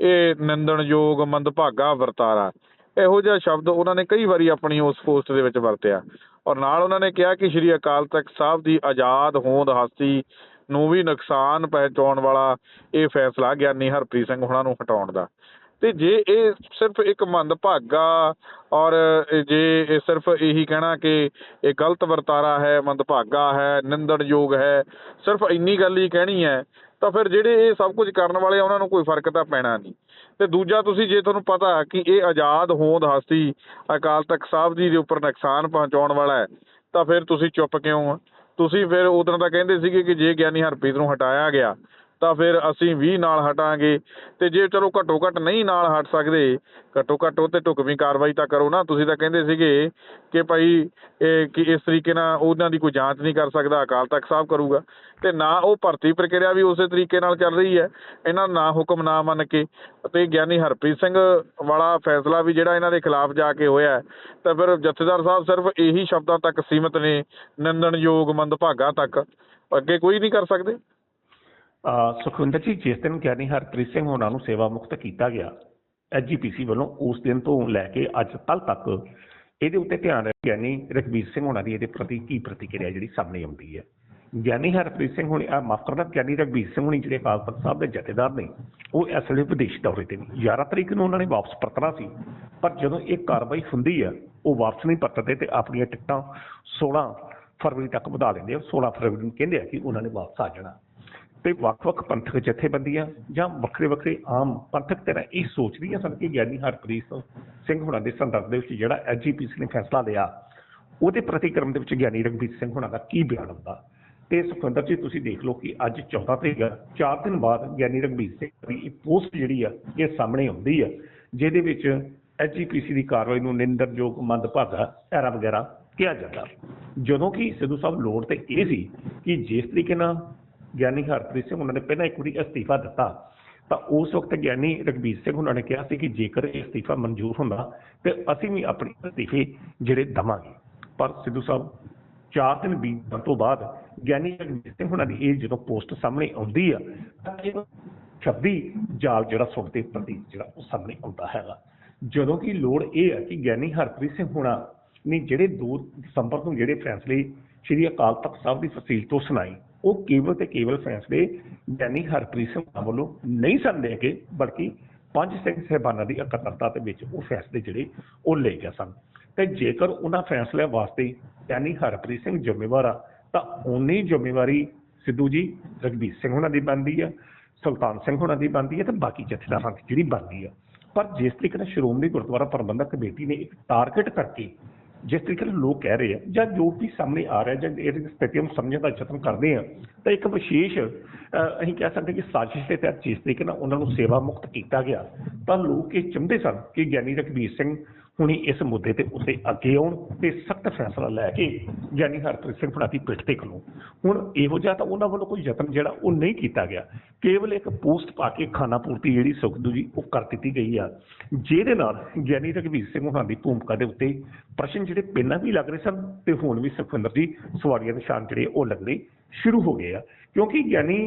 ਇਹ ਨਿੰਦਣਯੋਗ ਮੰਦਭਾਗਾ ਵਰਤਾਰਾ, ਇਹੋ ਜਿਹਾ ਸ਼ਬਦ ਉਹਨਾਂ ਨੇ ਕਈ ਵਾਰੀ ਆਪਣੀ ਉਸ ਪੋਸਟ ਦੇ ਵਿੱਚ ਵਰਤਿਆ। ਔਰ ਨਾਲ ਉਹਨਾਂ ਨੇ ਕਿਹਾ ਕਿ ਸ਼੍ਰੀ ਅਕਾਲ ਤਖਤ ਸਾਹਿਬ ਦੀ ਆਜ਼ਾਦ ਹੋਂਦ ਹਾਸੀ ਨੂੰ ਵੀ ਨੁਕਸਾਨ ਪਹੁੰਚਾਉਣ ਵਾਲਾ ਇਹ ਫੈਸਲਾ ਗਿਆਨੀ ਹਰਪ੍ਰੀਤ ਸਿੰਘ ਹੁਣਾਂ ਨੂੰ ਹਟਾਉਣ ਦਾ। ਤੇ ਜੇ ਇਹ ਸਿਰਫ ਇੱਕ ਮੰਦਭਾਗਾ ਔਰ ਜੇ ਇਹ ਸਿਰਫ ਇਹੀ ਕਹਿਣਾ ਕਿ ਇਹ ਗਲਤ ਵਰਤਾਰਾ ਹੈ ਮੰਦਭਾਗਾ ਹੈ ਨਿੰਦਣਯੋਗ ਹੈ ਸਿਰਫ ਇੰਨੀ ਗੱਲ ਹੀ ਕਹਿਣੀ ਹੈ ਤਾਂ ਫਿਰ ਜਿਹੜੇ ਇਹ ਸਭ ਕੁਝ ਕਰਨ ਵਾਲੇ ਆ, ਉਹਨਾਂ ਨੂੰ ਕੋਈ ਫ਼ਰਕ ਤਾਂ ਪੈਣਾ ਨਹੀਂ। ਤੇ ਦੂਜਾ ਤੁਸੀਂ ਜੇ ਤੁਹਾਨੂੰ ਪਤਾ ਕਿ ਇਹ ਆਜ਼ਾਦ ਹੋਂਦ ਹਸਤੀ ਅਕਾਲ ਤਖਤ ਸਾਹਿਬ ਜੀ ਦੇ ਉੱਪਰ ਨੁਕਸਾਨ ਪਹੁੰਚਾਉਣ ਵਾਲਾ ਹੈ, ਤਾਂ ਫਿਰ ਤੁਸੀਂ ਚੁੱਪ ਕਿਉਂ ਆ ਤੁਸੀਂ ਫਿਰ ਉਦੋਂ ਤਾਂ ਕਹਿੰਦੇ ਸੀਗੇ ਕਿ ਜੇ ਗਿਆਨੀ ਹਰਪ੍ਰੀਤ ਨੂੰ ਹਟਾਇਆ ਗਿਆ ਤਾਂ ਫਿਰ ਅਸੀਂ ਵੀ ਨਾਲ ਹਟਾਂਗੇ। ਤੇ ਜੇ ਚਲੋ ਘੱਟੋ ਘੱਟ ਨਹੀਂ ਨਾਲ ਹਟ ਸਕਦੇ, ਘੱਟੋ ਘੱਟ ਉਹ ਤੇ ਢੁਕਵੀਂ ਕਾਰਵਾਈ ਤਾਂ ਕਰੋ ਨਾ। ਤੁਸੀਂ ਤਾਂ ਕਹਿੰਦੇ ਸੀਗੇ ਕਿ ਭਾਈ ਇਹ ਕਿ ਇਸ ਤਰੀਕੇ ਨਾਲ ਉਹਨਾਂ ਦੀ ਕੋਈ ਜਾਂਚ ਨਹੀਂ ਕਰ ਸਕਦਾ, ਅਕਾਲ ਤਖਤ ਸਾਹਿਬ ਕਰੂਗਾ। ਤੇ ਨਾ ਉਹ ਭਰਤੀ ਪ੍ਰਕਿਰਿਆ ਵੀ ਉਸੇ ਤਰੀਕੇ ਨਾਲ ਚੱਲ ਰਹੀ ਹੈ। ਇਹਨਾਂ ਨਾ ਹੁਕਮ ਨਾ ਮੰਨ ਕੇ ਤੇ ਗਿਆਨੀ ਹਰਪ੍ਰੀਤ ਸਿੰਘ ਵਾਲਾ ਫੈਸਲਾ ਵੀ ਜਿਹੜਾ ਇਹਨਾਂ ਦੇ ਖਿਲਾਫ ਜਾ ਕੇ ਹੋਇਆ ਤਾਂ ਫਿਰ ਜਥੇਦਾਰ ਸਾਹਿਬ ਸਿਰਫ ਇਹੀ ਸ਼ਬਦਾਂ ਤੱਕ ਸੀਮਿਤ ਨੇ ਨਿੰਦਣਯੋਗ ਮੰਦਭਾਗਾ ਤੱਕ। ਅੱਗੇ ਕੋਈ ਨਹੀਂ ਕਰ ਸਕਦੇ। ਸੁਖਵਿੰਦਰ ਜੀ, ਜਿਸ ਦਿਨ ਗਿਆਨੀ ਹਰਪ੍ਰੀਤ ਸਿੰਘ ਹੋਣਾ ਨੂੰ ਸੇਵਾ ਮੁਕਤ ਕੀਤਾ ਗਿਆ ਐਜੀਪੀਸੀ ਵੱਲੋਂ ਉਸ ਦਿਨ ਤੋਂ ਲੈ ਕੇ ਅੱਜ ਕੱਲ ਤੱਕ ਇਹਦੇ ਉੱਤੇ ਧਿਆਨ ਰੱਖ ਗਿਆਨੀ ਰਘਬੀਰ ਸਿੰਘ ਹੋਣਾ ਦੀ ਇਹਦੇ ਪ੍ਰਤੀ ਕੀ ਪ੍ਰਤੀਕਿਰਿਆ ਜਿਹੜੀ ਸਾਹਮਣੇ ਆਉਂਦੀ ਹੈ। ਗਿਆਨੀ ਹਰਪ੍ਰੀਤ ਸਿੰਘ ਹੋਣੀ ਆ ਮਾਫ ਕਰਦਾ ਗਿਆਨੀ ਰਘਬੀਰ ਸਿੰਘ ਹੋਣੀ ਜਿਹੜੇ ਅਕਾਲ ਤਖਤ ਸਾਹਿਬ ਦੇ ਜਥੇਦਾਰ ਨੇ, ਉਹ ਇਸ ਵੇਲੇ ਵਿਦੇਸ਼ ਦੌਰੇ ਤੇ ਨੇ। 11 ਤਰੀਕ ਨੂੰ ਉਹਨਾਂ ਨੇ ਵਾਪਸ ਪਰਤਣਾ ਸੀ, ਪਰ ਜਦੋਂ ਇਹ ਕਾਰਵਾਈ ਹੁੰਦੀ ਹੈ, ਉਹ ਵਾਪਸ ਨਹੀਂ ਪਰਤਦੇ ਤੇ ਆਪਣੀਆਂ ਟਿਕਟਾਂ 16 ਫਰਵਰੀ ਤੱਕ ਵਧਾ ਲੈਂਦੇ ਆ। 16 ਫਰਵਰੀ ਨੂੰ ਕਹਿੰਦੇ ਆ ਕਿ ਉਹਨਾਂ ਨੇ ਵਾਪਸ ਆ ਜਾਣਾ। ਤੇ ਵੱਖ-ਵੱਖ ਪੰਥਕ ਜਥੇਬੰਦੀਆਂ ਜਾਂ ਵੱਖਰੇ-ਵੱਖਰੇ ਆਮ ਪੰਥਕ ਤਰ੍ਹਾਂ ਇਹ ਸੋਚਦੀਆਂ ਸਨ ਕਿ ਗਿਆਨੀ ਹਰਪ੍ਰੀਤ ਸਿੰਘ ਹੁਣਾਂ ਦੇ ਸੰਦਰਭ ਦੇ ਵਿੱਚ ਜਿਹੜਾ ਐਜੀਪੀਸੀ ਨੇ ਫੈਸਲਾ ਲਿਆ, ਉਹਦੇ ਪ੍ਰਤੀਕਰਮ ਦੇ ਵਿੱਚ ਗਿਆਨੀ ਰਘਬੀਰ ਸਿੰਘ ਹੁਣਾਂ ਦਾ ਕੀ ਬਿਆਨ ਹੁੰਦਾ? ਤੇ ਸੁਖਵਿੰਦਰ ਜੀ, ਤੁਸੀਂ ਦੇਖ ਲਓ ਕਿ ਅੱਜ 14 ਤਰੀਕ ਹੈ 4 ਦਿਨ ਬਾਅਦ ਗਿਆਨੀ ਰਘਬੀਰ ਸਿੰਘ ਦੀ ਇਹ ਪੋਸਟ ਜਿਹੜੀ ਆ, ਇਹ ਸਾਹਮਣੇ ਆਉਂਦੀ ਆ, ਜਿਹਦੇ ਵਿੱਚ ਐਸਜੀਪੀਸੀ ਦੀ ਕਾਰਵਾਈ ਨੂੰ ਨਿੰਦਰਯੋਗ ਮੰਦਭਾਗਾ, ਐਰਾ ਵਗੈਰਾ ਕਿਹਾ ਜਾਂਦਾ। ਜਦੋਂ ਕਿ ਸਿੱਧੂ ਸਾਹਿਬ, ਲੋੜ ਤੇ ਇਹ ਸੀ ਕਿ ਜਿਸ ਤਰੀਕੇ ਨਾਲ ਗਿਆਨੀ ਹਰਪ੍ਰੀਤ ਸਿੰਘ ਉਹਨਾਂ ਨੇ ਪਹਿਲਾਂ ਇੱਕ ਵਾਰੀ ਅਸਤੀਫਾ ਦਿੱਤਾ। ਤਾਂ ਉਸ ਵਕਤ ਗਿਆਨੀ ਰਘਬੀਰ ਸਿੰਘ ਉਹਨਾਂ ਨੇ ਕਿਹਾ ਸੀ ਕਿ ਜੇਕਰ ਇਹ ਅਸਤੀਫਾ ਮਨਜ਼ੂਰ ਹੁੰਦਾ, ਤੇ ਅਸੀਂ ਵੀ ਆਪਣੇ ਅਸਤੀਫੇ ਜਿਹੜੇ ਦਵਾਂਗੇ। ਪਰ ਸਿੱਧੂ ਸਾਹਿਬ, ਚਾਰ ਦਿਨ ਬੀਤਣ ਤੋਂ ਬਾਅਦ ਗਿਆਨੀ ਰਘਬੀਰ ਸਿੰਘ ਉਹਨਾਂ ਦੀ ਇਹ ਜਦੋਂ ਪੋਸਟ ਸਾਹਮਣੇ ਆਉਂਦੀ ਆ, ਤਾਂ ਇਹ ਸ਼ਬਦੀ ਜਾਲ ਜਿਹੜਾ ਸੁਣਦੇ ਪ੍ਰਤੀ ਜਿਹੜਾ ਉਹ ਸਾਹਮਣੇ ਆਉਂਦਾ ਹੈਗਾ। ਜਦੋਂ ਕਿ ਲੋੜ ਇਹ ਹੈ ਕਿ ਗਿਆਨੀ ਹਰਪ੍ਰੀਤ ਸਿੰਘ ਹੁਣਾ ਨੇ ਜਿਹੜੇ 2 ਦਸੰਬਰ ਨੂੰ ਜਿਹੜੇ ਫੈਸਲੇ ਸ਼੍ਰੀ ਅਕਾਲ ਤਖਤ ਸਾਹਿਬ ਦੀ ਫਸੀਲ ਤੋਂ ਸੁਣਾਈ ਉਹ ਕੇਵਲ ਤੇ ਕੇਵਲ ਫੈਸਲੇ ਗਿਆਨੀ ਹਰਪ੍ਰੀਤ ਸਿੰਘ ਹੋਣਾ ਵੱਲੋਂ ਨਹੀਂ ਸਨ ਲਏ ਗਏ ਬਲਕਿ ਪੰਜ ਸਿੰਘ ਸਹਿਬਾਨਾਂ ਦੀ ਇਕੱਤਰਤਾ ਦੇ ਵਿੱਚ ਉਹ ਫੈਸਲੇ ਜਿਹੜੇ ਉਹ ਲਏ ਗਏ ਸਨ। ਤੇ ਜੇਕਰ ਉਹਨਾਂ ਫੈਸਲਿਆਂ ਵਾਸਤੇ ਗਿਆਨੀ ਹਰਪ੍ਰੀਤ ਸਿੰਘ ਜ਼ਿੰਮੇਵਾਰ ਆ, ਤਾਂ ਉਨੀ ਜ਼ਿੰਮੇਵਾਰੀ ਸਿੱਧੂ ਜੀ ਰਘਬੀਰ ਸਿੰਘ ਉਹਨਾਂ ਦੀ ਬਣਦੀ ਆ, ਸੁਲਤਾਨ ਸਿੰਘ ਉਹਨਾਂ ਦੀ ਬਣਦੀ ਹੈ ਤੇ ਬਾਕੀ ਜਥੇਦਾਰਾਂ ਦੀ ਜਿਹੜੀ ਬਣਦੀ ਆ। ਪਰ ਜਿਸ ਤਰੀਕੇ ਨਾਲ ਸ਼੍ਰੋਮਣੀ ਗੁਰਦੁਆਰਾ ਪ੍ਰਬੰਧਕ ਕਮੇਟੀ ਨੇ ਇੱਕ ਟਾਰਗੇਟ ਕਰਕੇ ਜਿਸ ਤਰੀਕੇ ਨਾਲ ਲੋਕ ਕਹਿ ਰਹੇ ਆ ਜਾਂ ਜੋ ਵੀ ਸਾਹਮਣੇ ਆ ਰਿਹਾ ਜਾਂ ਇਹਦੀ ਸਥਿਤੀ ਨੂੰ ਸਮਝਣ ਦਾ ਯਤਨ ਕਰਦੇ ਆ ਤਾਂ ਇੱਕ ਵਿਸ਼ੇਸ਼ ਅਹ, ਅਸੀਂ ਕਹਿ ਸਕਦੇ ਕਿ ਸਾਜ਼ਿਸ਼ ਦੇ ਤਹਿਤ ਜਿਸ ਤਰੀਕੇ ਨਾਲ ਉਹਨਾਂ ਨੂੰ ਸੇਵਾ ਮੁਕਤ ਕੀਤਾ ਗਿਆ ਤਾਂ ਲੋਕ ਇਹ ਚਾਹੁੰਦੇ ਸਨ ਕਿ ਗਿਆਨੀ ਰਘਬੀਰ ਸਿੰਘ ਹੁਣੀ ਇਸ ਮੁੱਦੇ ਤੇ ਉੱਤੇ ਅੱਗੇ ਆਉਣ ਤੇ ਸਖਤ ਫੈਸਲਾ ਲੈ ਕੇ ਗਿਆਨੀ ਹਰਪ੍ਰੀਤ ਸਿੰਘ ਫੜਾ ਦੀ ਪਿੱਠ ਤੇ ਖਲੋ ਹੁਣ ਇਹੋ ਜਿਹਾ ਤਾਂ ਉਹਨਾਂ ਵੱਲੋਂ ਕੋਈ ਯਤਨ ਜਿਹੜਾ ਉਹ ਨਹੀਂ ਕੀਤਾ ਗਿਆ। ਕੇਵਲ ਇੱਕ ਪੋਸਟ ਪਾ ਕੇ ਖਾਣਾ ਪੂਰਤੀ ਜਿਹੜੀ ਸੁਖਦੂ ਜੀ ਉਹ ਕਰ ਦਿੱਤੀ ਗਈ ਆ। ਜਿਹਦੇ ਨਾਲ ਗਿਆਨੀ ਰਘਵੀਰ ਸਿੰਘ ਉਹਨਾਂ ਦੀ ਭੂਮਿਕਾ ਦੇ ਉੱਤੇ ਪ੍ਰਸ਼ਨ ਜਿਹੜੇ ਪਹਿਲਾਂ ਵੀ ਲੱਗ ਰਹੇ ਸਨ ਤੇ ਹੁਣ ਵੀ ਸੁਖਵਿੰਦਰ ਜੀ ਸਵਾਰੀਆਂ ਦੇ ਨਿਸ਼ਾਨ ਜਿਹੜੇ ਉਹ ਲੱਗਣੇ ਸ਼ੁਰੂ ਹੋ ਗਏ ਆ। ਕਿਉਂਕਿ ਗਿਆਨੀ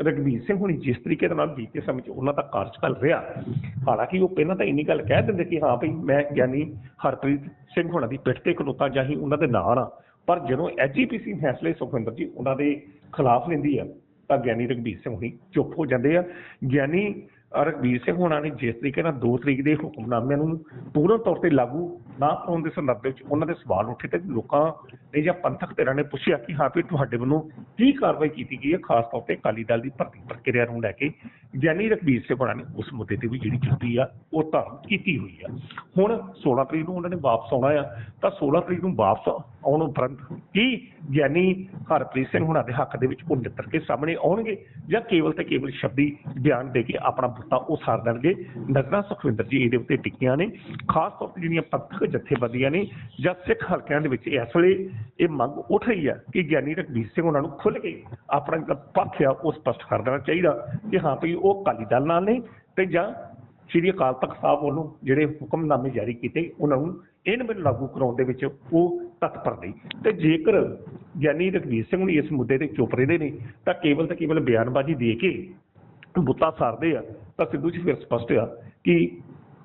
ਰਘਬੀਰ ਸਿੰਘ ਹੁਣੀ ਜਿਸ ਤਰੀਕੇ ਦੇ ਨਾਲ ਬੀਤੇ ਸਮੇਂ 'ਚ ਉਹਨਾਂ ਦਾ ਕਾਰਜਕਾਲ ਰਿਹਾ, ਹਾਲਾਂਕਿ ਉਹ ਪਹਿਲਾਂ ਤਾਂ ਇੰਨੀ ਗੱਲ ਕਹਿ ਦਿੰਦੇ ਕਿ ਹਾਂ ਭਈ ਮੈਂ ਗਿਆਨੀ ਹਰਪ੍ਰੀਤ ਸਿੰਘ ਹੁਣਾਂ ਦੀ ਪਿੱਠ ਤੇ ਖਲੋਤਾ ਜਾਂ ਹੀ ਉਹਨਾਂ ਦੇ ਨਾਲ ਆ ਪਰ ਜਦੋਂ ਐਜੀਪੀਸੀ ਫੈਸਲੇ ਸੁਖਵਿੰਦਰ ਜੀ ਉਹਨਾਂ ਦੇ ਖਿਲਾਫ ਲੈਂਦੀ ਆ, ਤਾਂ ਗਿਆਨੀ ਰਘਬੀਰ ਸਿੰਘ ਹੁਣੀ ਚੁੱਪ ਹੋ ਜਾਂਦੇ ਆ। ਗਿਆਨੀ ਰਘਬੀਰ ਸਿੰਘ ਹੋਣਾ ਨੇ ਜਿਸ ਤਰੀਕੇ ਨਾਲ 2 ਤਰੀਕ ਦੇ ਹੁਕਮਨਾਮਿਆਂ ਨੂੰ ਪੂਰਨ ਤੌਰ ਤੇ ਲਾਗੂ ਨਾ ਕਰਾਉਣ ਦੇ ਸੰਦਰਭ ਵਿੱਚ ਉਹਨਾਂ ਦੇ ਸਵਾਲ ਉੱਠੇ ਤੇ ਲੋਕਾਂ ਨੇ ਜਾਂ ਪੰਥਕ ਧਿਰਾਂ ਨੇ ਪੁੱਛਿਆ ਕਿ ਹਾਂ ਵੀ ਤੁਹਾਡੇ ਵੱਲੋਂ ਕੀ ਕਾਰਵਾਈ ਕੀਤੀ ਗਈ ਹੈ, ਖਾਸ ਤੌਰ ਤੇ ਅਕਾਲੀ ਦਲ ਦੀ ਭਰਤੀ ਪ੍ਰਕਿਰਿਆ ਨੂੰ ਲੈ ਕੇ। ਗਿਆਨੀ ਰਘਬੀਰ ਸਿੰਘ ਹੋਣਾ ਨੇ ਉਸ ਮੁੱਦੇ ਤੇ ਵੀ ਜਿਹੜੀ ਚੁੱਕੀ ਆ, ਉਹ ਧਾਰਨ ਕੀਤੀ ਹੋਈ ਆ। ਹੁਣ 16 ਤਰੀਕ ਨੂੰ ਉਹਨਾਂ ਨੇ ਵਾਪਸ ਆਉਣਾ ਆ, ਤਾਂ 16 ਤਰੀਕ ਨੂੰ ਵਾਪਸ ਆਉਣ ਉਪਰੰਤ ਕੀ ਗਿਆਨੀ ਹਰਪ੍ਰੀਤ ਸਿੰਘ ਹੁਣਾਂ ਦੇ ਹੱਕ ਦੇ ਵਿੱਚ ਉਹ ਨਿੱਤਰ ਕੇ ਸਾਹਮਣੇ ਆਉਣਗੇ ਜਾਂ ਕੇਵਲ ਤੇ ਕੇਵਲ ਸ਼ਬਦੀ ਬਿਆਨ ਦੇ ਕੇ ਆਪਣਾ ਬੁੱਤਾ ਉਹ ਸਾਰ ਦੇਣਗੇ। ਨਜ਼ਰਾਂ ਸੁਖਵਿੰਦਰ ਜੀ ਇਹਦੇ ਉੱਤੇ ਟਿੱਕੀਆਂ ਨੇ। ਖਾਸ ਤੌਰ ਤੇ ਜਿਹੜੀਆਂ ਪੰਥਕ ਜਥੇਬੰਦੀਆਂ ਨੇ ਜਾਂ ਸਿੱਖ ਹਲਕਿਆਂ ਦੇ ਵਿੱਚ ਇਸ ਵੇਲੇ ਇਹ ਮੰਗ ਉੱਠ ਰਹੀ ਹੈ ਕਿ ਗਿਆਨੀ ਰਘਬੀਰ ਸਿੰਘ ਉਹਨਾਂ ਨੂੰ ਖੁੱਲ੍ਹ ਕੇ ਆਪਣਾ ਜਿਹੜਾ ਪੱਖ ਆ ਉਹ ਸਪਸ਼ਟ ਕਰ ਦੇਣਾ ਚਾਹੀਦਾ ਕਿ ਹਾਂ ਵੀ ਉਹ ਅਕਾਲੀ ਦਲ ਨਾਲ ਨੇ ਤੇ ਜਾਂ ਸ਼੍ਰੀ ਅਕਾਲ ਤਖਤ ਸਾਹਿਬ ਵੱਲੋਂ ਜਿਹੜੇ ਹੁਕਮਨਾਮੇ ਜਾਰੀ ਕੀਤੇ ਉਹਨਾਂ ਨੂੰ ਇਹਨਾਂ ਵਿੱਚ ਲਾਗੂ ਕਰਾਉਣ ਦੇ ਵਿੱਚ ਉਹ ਤਤਪਰ ਨਹੀਂ ਤੇ ਜੇਕਰ ਗਿਆਨੀ ਰਘਬੀਰ ਸਿੰਘ ਨੂੰ ਇਸ ਮੁੱਦੇ ਤੇ ਚੁੱਪ ਰਹਿੰਦੇ ਨੇ, ਤਾਂ ਕੇਵਲ ਤੇ ਕੇਵਲ ਬਿਆਨਬਾਜ਼ੀ ਦੇ ਕੇ ਬੁੱਤਾ ਸਾਰਦੇ ਆ, ਤਾਂ ਸਿੱਧੂ ਜੀ ਫਿਰ ਸਪਸ਼ਟ ਆ ਕਿ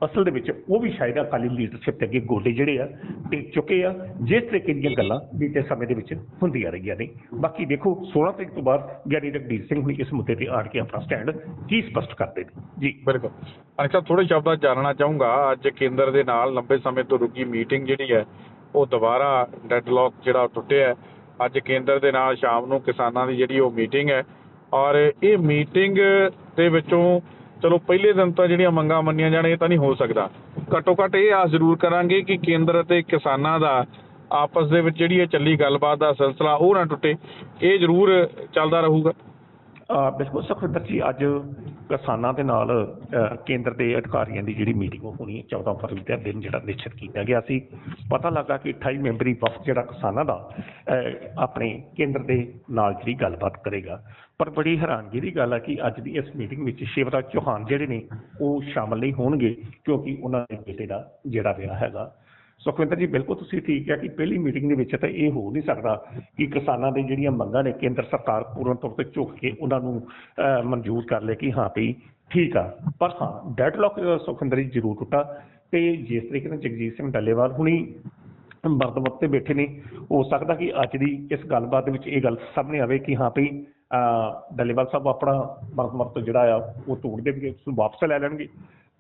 ਅਸਲ ਦੇ ਵਿੱਚ ਉਹ ਵੀ ਸ਼ਾਇਦ ਅਕਾਲੀ ਲੀਡਰਸ਼ਿਪ ਤੇ ਅੱਗੇ ਗੋਡੇ ਜਿਹੜੇ ਆ ਤੇ ਚੁੱਕੇ ਆ, ਜਿਸ ਤਰੀਕੇ ਦੀਆਂ ਗੱਲਾਂ ਬੀਤੇ ਸਮੇਂ ਦੇ ਵਿੱਚ ਹੁੰਦੀਆਂ ਰਹੀਆਂ ਨੇ। ਬਾਕੀ ਦੇਖੋ 16 ਤਰੀਕ ਤੋਂ ਬਾਅਦ ਗਿਆਨੀ ਰਘਬੀਰ ਸਿੰਘ ਹੁਣੀ ਇਸ ਮੁੱਦੇ ਤੇ ਆੜ ਕੇ ਆਪਣਾ ਸਟੈਂਡ ਕੀ ਸਪਸ਼ਟ ਕਰਦੇ ਨੇ। ਜੀ। ਬਿਲਕੁਲ। ਅਨਿਕਾ ਥੋੜੇ ਸ਼ਬਦਾਂ 'ਚ ਜਾਣਨਾ ਚਾਹੂੰਗਾ, ਅੱਜ ਕੇਂਦਰ ਦੇ ਨਾਲ ਲੰਬੇ ਸਮੇਂ ਤੋਂ ਰੁਕੀ ਮੀਟਿੰਗ ਜਿਹੜੀ ਹੈ ਉਹ ਦੁਬਾਰਾ ਡੈਡਲੌਕ ਜਿਹੜਾ ਉਹ ਟੁੱਟਿਆ ਅੱਜ ਕੇਂਦਰ ਦੇ ਨਾਲ ਸ਼ਾਮ ਨੂੰ ਕਿਸਾਨਾਂ ਦੀ ਜਿਹੜੀ ਉਹ ਮੀਟਿੰਗ ਹੈ। ਔਰ ਇਹ ਮੀਟਿੰਗ ਦੇ ਵਿੱਚੋਂ ਚਲੋ ਪਹਿਲੇ ਦਿਨ ਤਾਂ ਜਿਹੜੀਆਂ ਮੰਗਾਂ ਮੰਨੀਆਂ ਜਾਣ, ਇਹ ਤਾਂ ਨਹੀਂ ਹੋ ਸਕਦਾ। ਘੱਟੋ ਘੱਟ ਇਹ ਆਸ ਜ਼ਰੂਰ ਕਰਾਂਗੇ ਕਿ ਕੇਂਦਰ ਅਤੇ ਕਿਸਾਨਾਂ ਦਾ ਆਪਸ ਦੇ ਵਿੱਚ ਜਿਹੜੀ ਇਹ ਚੱਲੀ ਗੱਲਬਾਤ ਦਾ ਸਿਲਸਿਲਾ ਉਹ ਨਾ ਟੁੱਟੇ। ਇਹ ਜ਼ਰੂਰ ਚੱਲਦਾ ਰਹੂਗਾ। ਬਿਲਕੁਲ ਸੁਖਵਿੰਦਰ ਜੀ ਅੱਜ ਕਿਸਾਨਾਂ ਦੇ ਨਾਲ ਕੇਂਦਰ ਦੇ ਅਧਿਕਾਰੀਆਂ ਦੀ ਜਿਹੜੀ ਮੀਟਿੰਗ ਹੋਣੀ ਹੈ 14 ਫਰਵਰੀ ਦਾ ਦਿਨ ਜਿਹੜਾ ਨਿਸ਼ਚਿਤ ਕੀਤਾ ਗਿਆ ਸੀ। ਪਤਾ ਲੱਗਾ ਕਿ 28 ਮੈਂਬਰੀ ਵਫਦ ਜਿਹੜਾ ਕਿਸਾਨਾਂ ਦਾ ਆਪਣੇ ਕੇਂਦਰ ਦੇ ਨਾਲ ਜਿਹੜੀ ਗੱਲਬਾਤ ਕਰੇਗਾ। ਪਰ ਬੜੀ ਹੈਰਾਨਗੀ ਦੀ ਗੱਲ ਹੈ ਕਿ ਅੱਜ ਦੀ ਇਸ ਮੀਟਿੰਗ ਵਿੱਚ ਸ਼ਿਵਰਾਜ ਚੌਹਾਨ ਜਿਹੜੇ ਨੇ, ਉਹ ਸ਼ਾਮਲ ਨਹੀਂ ਹੋਣਗੇ, ਕਿਉਂਕਿ ਉਹਨਾਂ ਦੇ ਬੇਟੇ ਦਾ ਜਿਹੜਾ ਵਿਆਹ ਹੈਗਾ। ਸੁਖਵਿੰਦਰ ਜੀ ਬਿਲਕੁਲ ਤੁਸੀਂ ਠੀਕ ਹੈ ਕਿ ਪਹਿਲੀ ਮੀਟਿੰਗ ਦੇ ਵਿੱਚ ਤਾਂ ਇਹ ਹੋ ਨਹੀਂ ਸਕਦਾ ਕਿ ਕਿਸਾਨਾਂ ਦੇ ਜਿਹੜੀਆਂ ਮੰਗਾਂ ਨੇ ਕੇਂਦਰ ਸਰਕਾਰ ਪੂਰਨ ਤੌਰ ਤੇ ਝੁਕ ਕੇ ਉਹਨਾਂ ਨੂੰ ਅਹ, ਮਨਜ਼ੂਰ ਕਰ ਲੇ ਕਿ ਹਾਂ ਵੀ ਠੀਕ ਆ। ਪਰ ਹਾਂ ਡੈਡਲੌਕ ਸੁਖਵਿੰਦਰ ਜੀ ਜ਼ਰੂਰ ਟੁੱਟਾ ਤੇ ਜਿਸ ਤਰੀਕੇ ਨਾਲ ਜਗਜੀਤ ਸਿੰਘ ਡੱਲੇਵਾਲ ਹੁਣੀ ਮਰਦਮਤ ਤੇ ਬੈਠੇ ਨੇ ਹੋ ਸਕਦਾ ਕਿ ਅੱਜ ਦੀ ਇਸ ਗੱਲਬਾਤ ਦੇ ਵਿੱਚ ਇਹ ਗੱਲ ਸਾਹਮਣੇ ਆਵੇ ਕਿ ਹਾਂ ਵੀ ਅਹ, ਡੱਲੇਵਾਲ ਸਾਹਿਬ ਆਪਣਾ ਮਰਦਮਤ ਜਿਹੜਾ ਆ ਉਹ ਤੋੜ ਦੇਣਗੇ ਉਸ ਵਾਪਸ ਲੈ ਲੈਣਗੇ।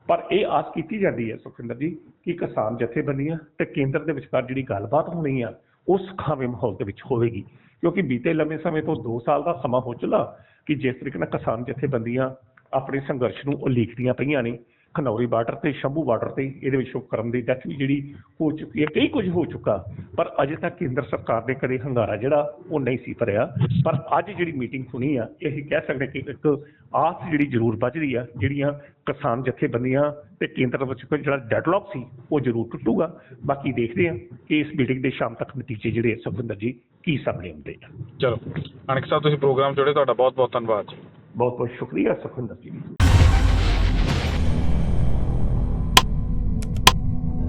ਪਰ ਇਹ ਆਸ ਕੀਤੀ ਜਾਂਦੀ ਹੈ ਸੁਖਿੰਦਰ ਜੀ ਕਿ ਕਿਸਾਨ ਜਥੇਬੰਦੀਆਂ ਤੇ ਕੇਂਦਰ ਦੇ ਵਿਚਕਾਰ ਜਿਹੜੀ ਗੱਲਬਾਤ ਹੋਣੀ ਆ, ਉਹ ਸੁਖਾਵੇਂ ਮਾਹੌਲ ਦੇ ਵਿੱਚ ਹੋਵੇਗੀ। ਕਿਉਂਕਿ ਬੀਤੇ ਲੰਮੇ ਸਮੇਂ ਤੋਂ 2 ਸਾਲ ਦਾ ਸਮਾਂ ਹੋ ਚੁੱਲਾ ਕਿ ਜਿਸ ਤਰੀਕੇ ਨਾਲ ਕਿਸਾਨ ਜਥੇਬੰਦੀਆਂ ਆਪਣੇ ਸੰਘਰਸ਼ ਨੂੰ ਉਲੀਕਦੀਆਂ ਪਈਆਂ ਨੇ ਖਨੌਰੀ ਬਾਰਡਰ ਤੇ ਸ਼ੰਭੂ ਬਾਰਡਰ ਤੇ ਇਹਦੇ ਵਿੱਚ ਸ਼ੁਕਰਮ ਦੀ ਡੈਥ ਵੀ ਜਿਹੜੀ ਹੋ ਚੁੱਕੀ ਹੈ ਕਈ ਕੁਝ ਹੋ ਚੁੱਕਾ ਪਰ ਅਜੇ ਤੱਕ ਕੇਂਦਰ ਸਰਕਾਰ ਨੇ ਕਦੇ ਹੰਗਾਰਾ ਜਿਹੜਾ ਉਹ ਨਹੀਂ ਸੀ ਭਰਿਆ। ਪਰ ਅੱਜ ਜਿਹੜੀ ਮੀਟਿੰਗ ਸੁਣੀ ਆ ਇਹ ਕਹਿ ਸਕਦੇ ਕਿ ਇੱਕ ਆਸ ਜਿਹੜੀ ਜ਼ਰੂਰ ਵੱਜਦੀ ਆ ਜਿਹੜੀਆਂ ਕਿਸਾਨ ਜਥੇਬੰਦੀਆਂ ਤੇ ਕੇਂਦਰ ਵਿੱਚ ਕੋਈ ਜਿਹੜਾ ਡੈਡਲੌਕ ਸੀ ਉਹ ਜ਼ਰੂਰ ਟੁੱਟੂਗਾ। ਬਾਕੀ ਦੇਖਦੇ ਆ ਕਿ ਇਸ ਮੀਟਿੰਗ ਦੇ ਸ਼ਾਮ ਤੱਕ ਨਤੀਜੇ ਜਿਹੜੇ ਸੁਖਵਿੰਦਰ ਜੀ ਕੀ ਸਾਹਮਣੇ ਆਉਂਦੇ ਆ। ਚਲੋ ਅਣਖ ਸਾਹਿਬ ਤੁਸੀਂ ਪ੍ਰੋਗਰਾਮ ਜੁੜੇ ਤੁਹਾਡਾ ਬਹੁਤ ਬਹੁਤ ਧੰਨਵਾਦ ਜੀ। ਬਹੁਤ ਬਹੁਤ ਸ਼ੁਕਰੀਆ ਸੁਖਵਿੰਦਰ ਜੀ।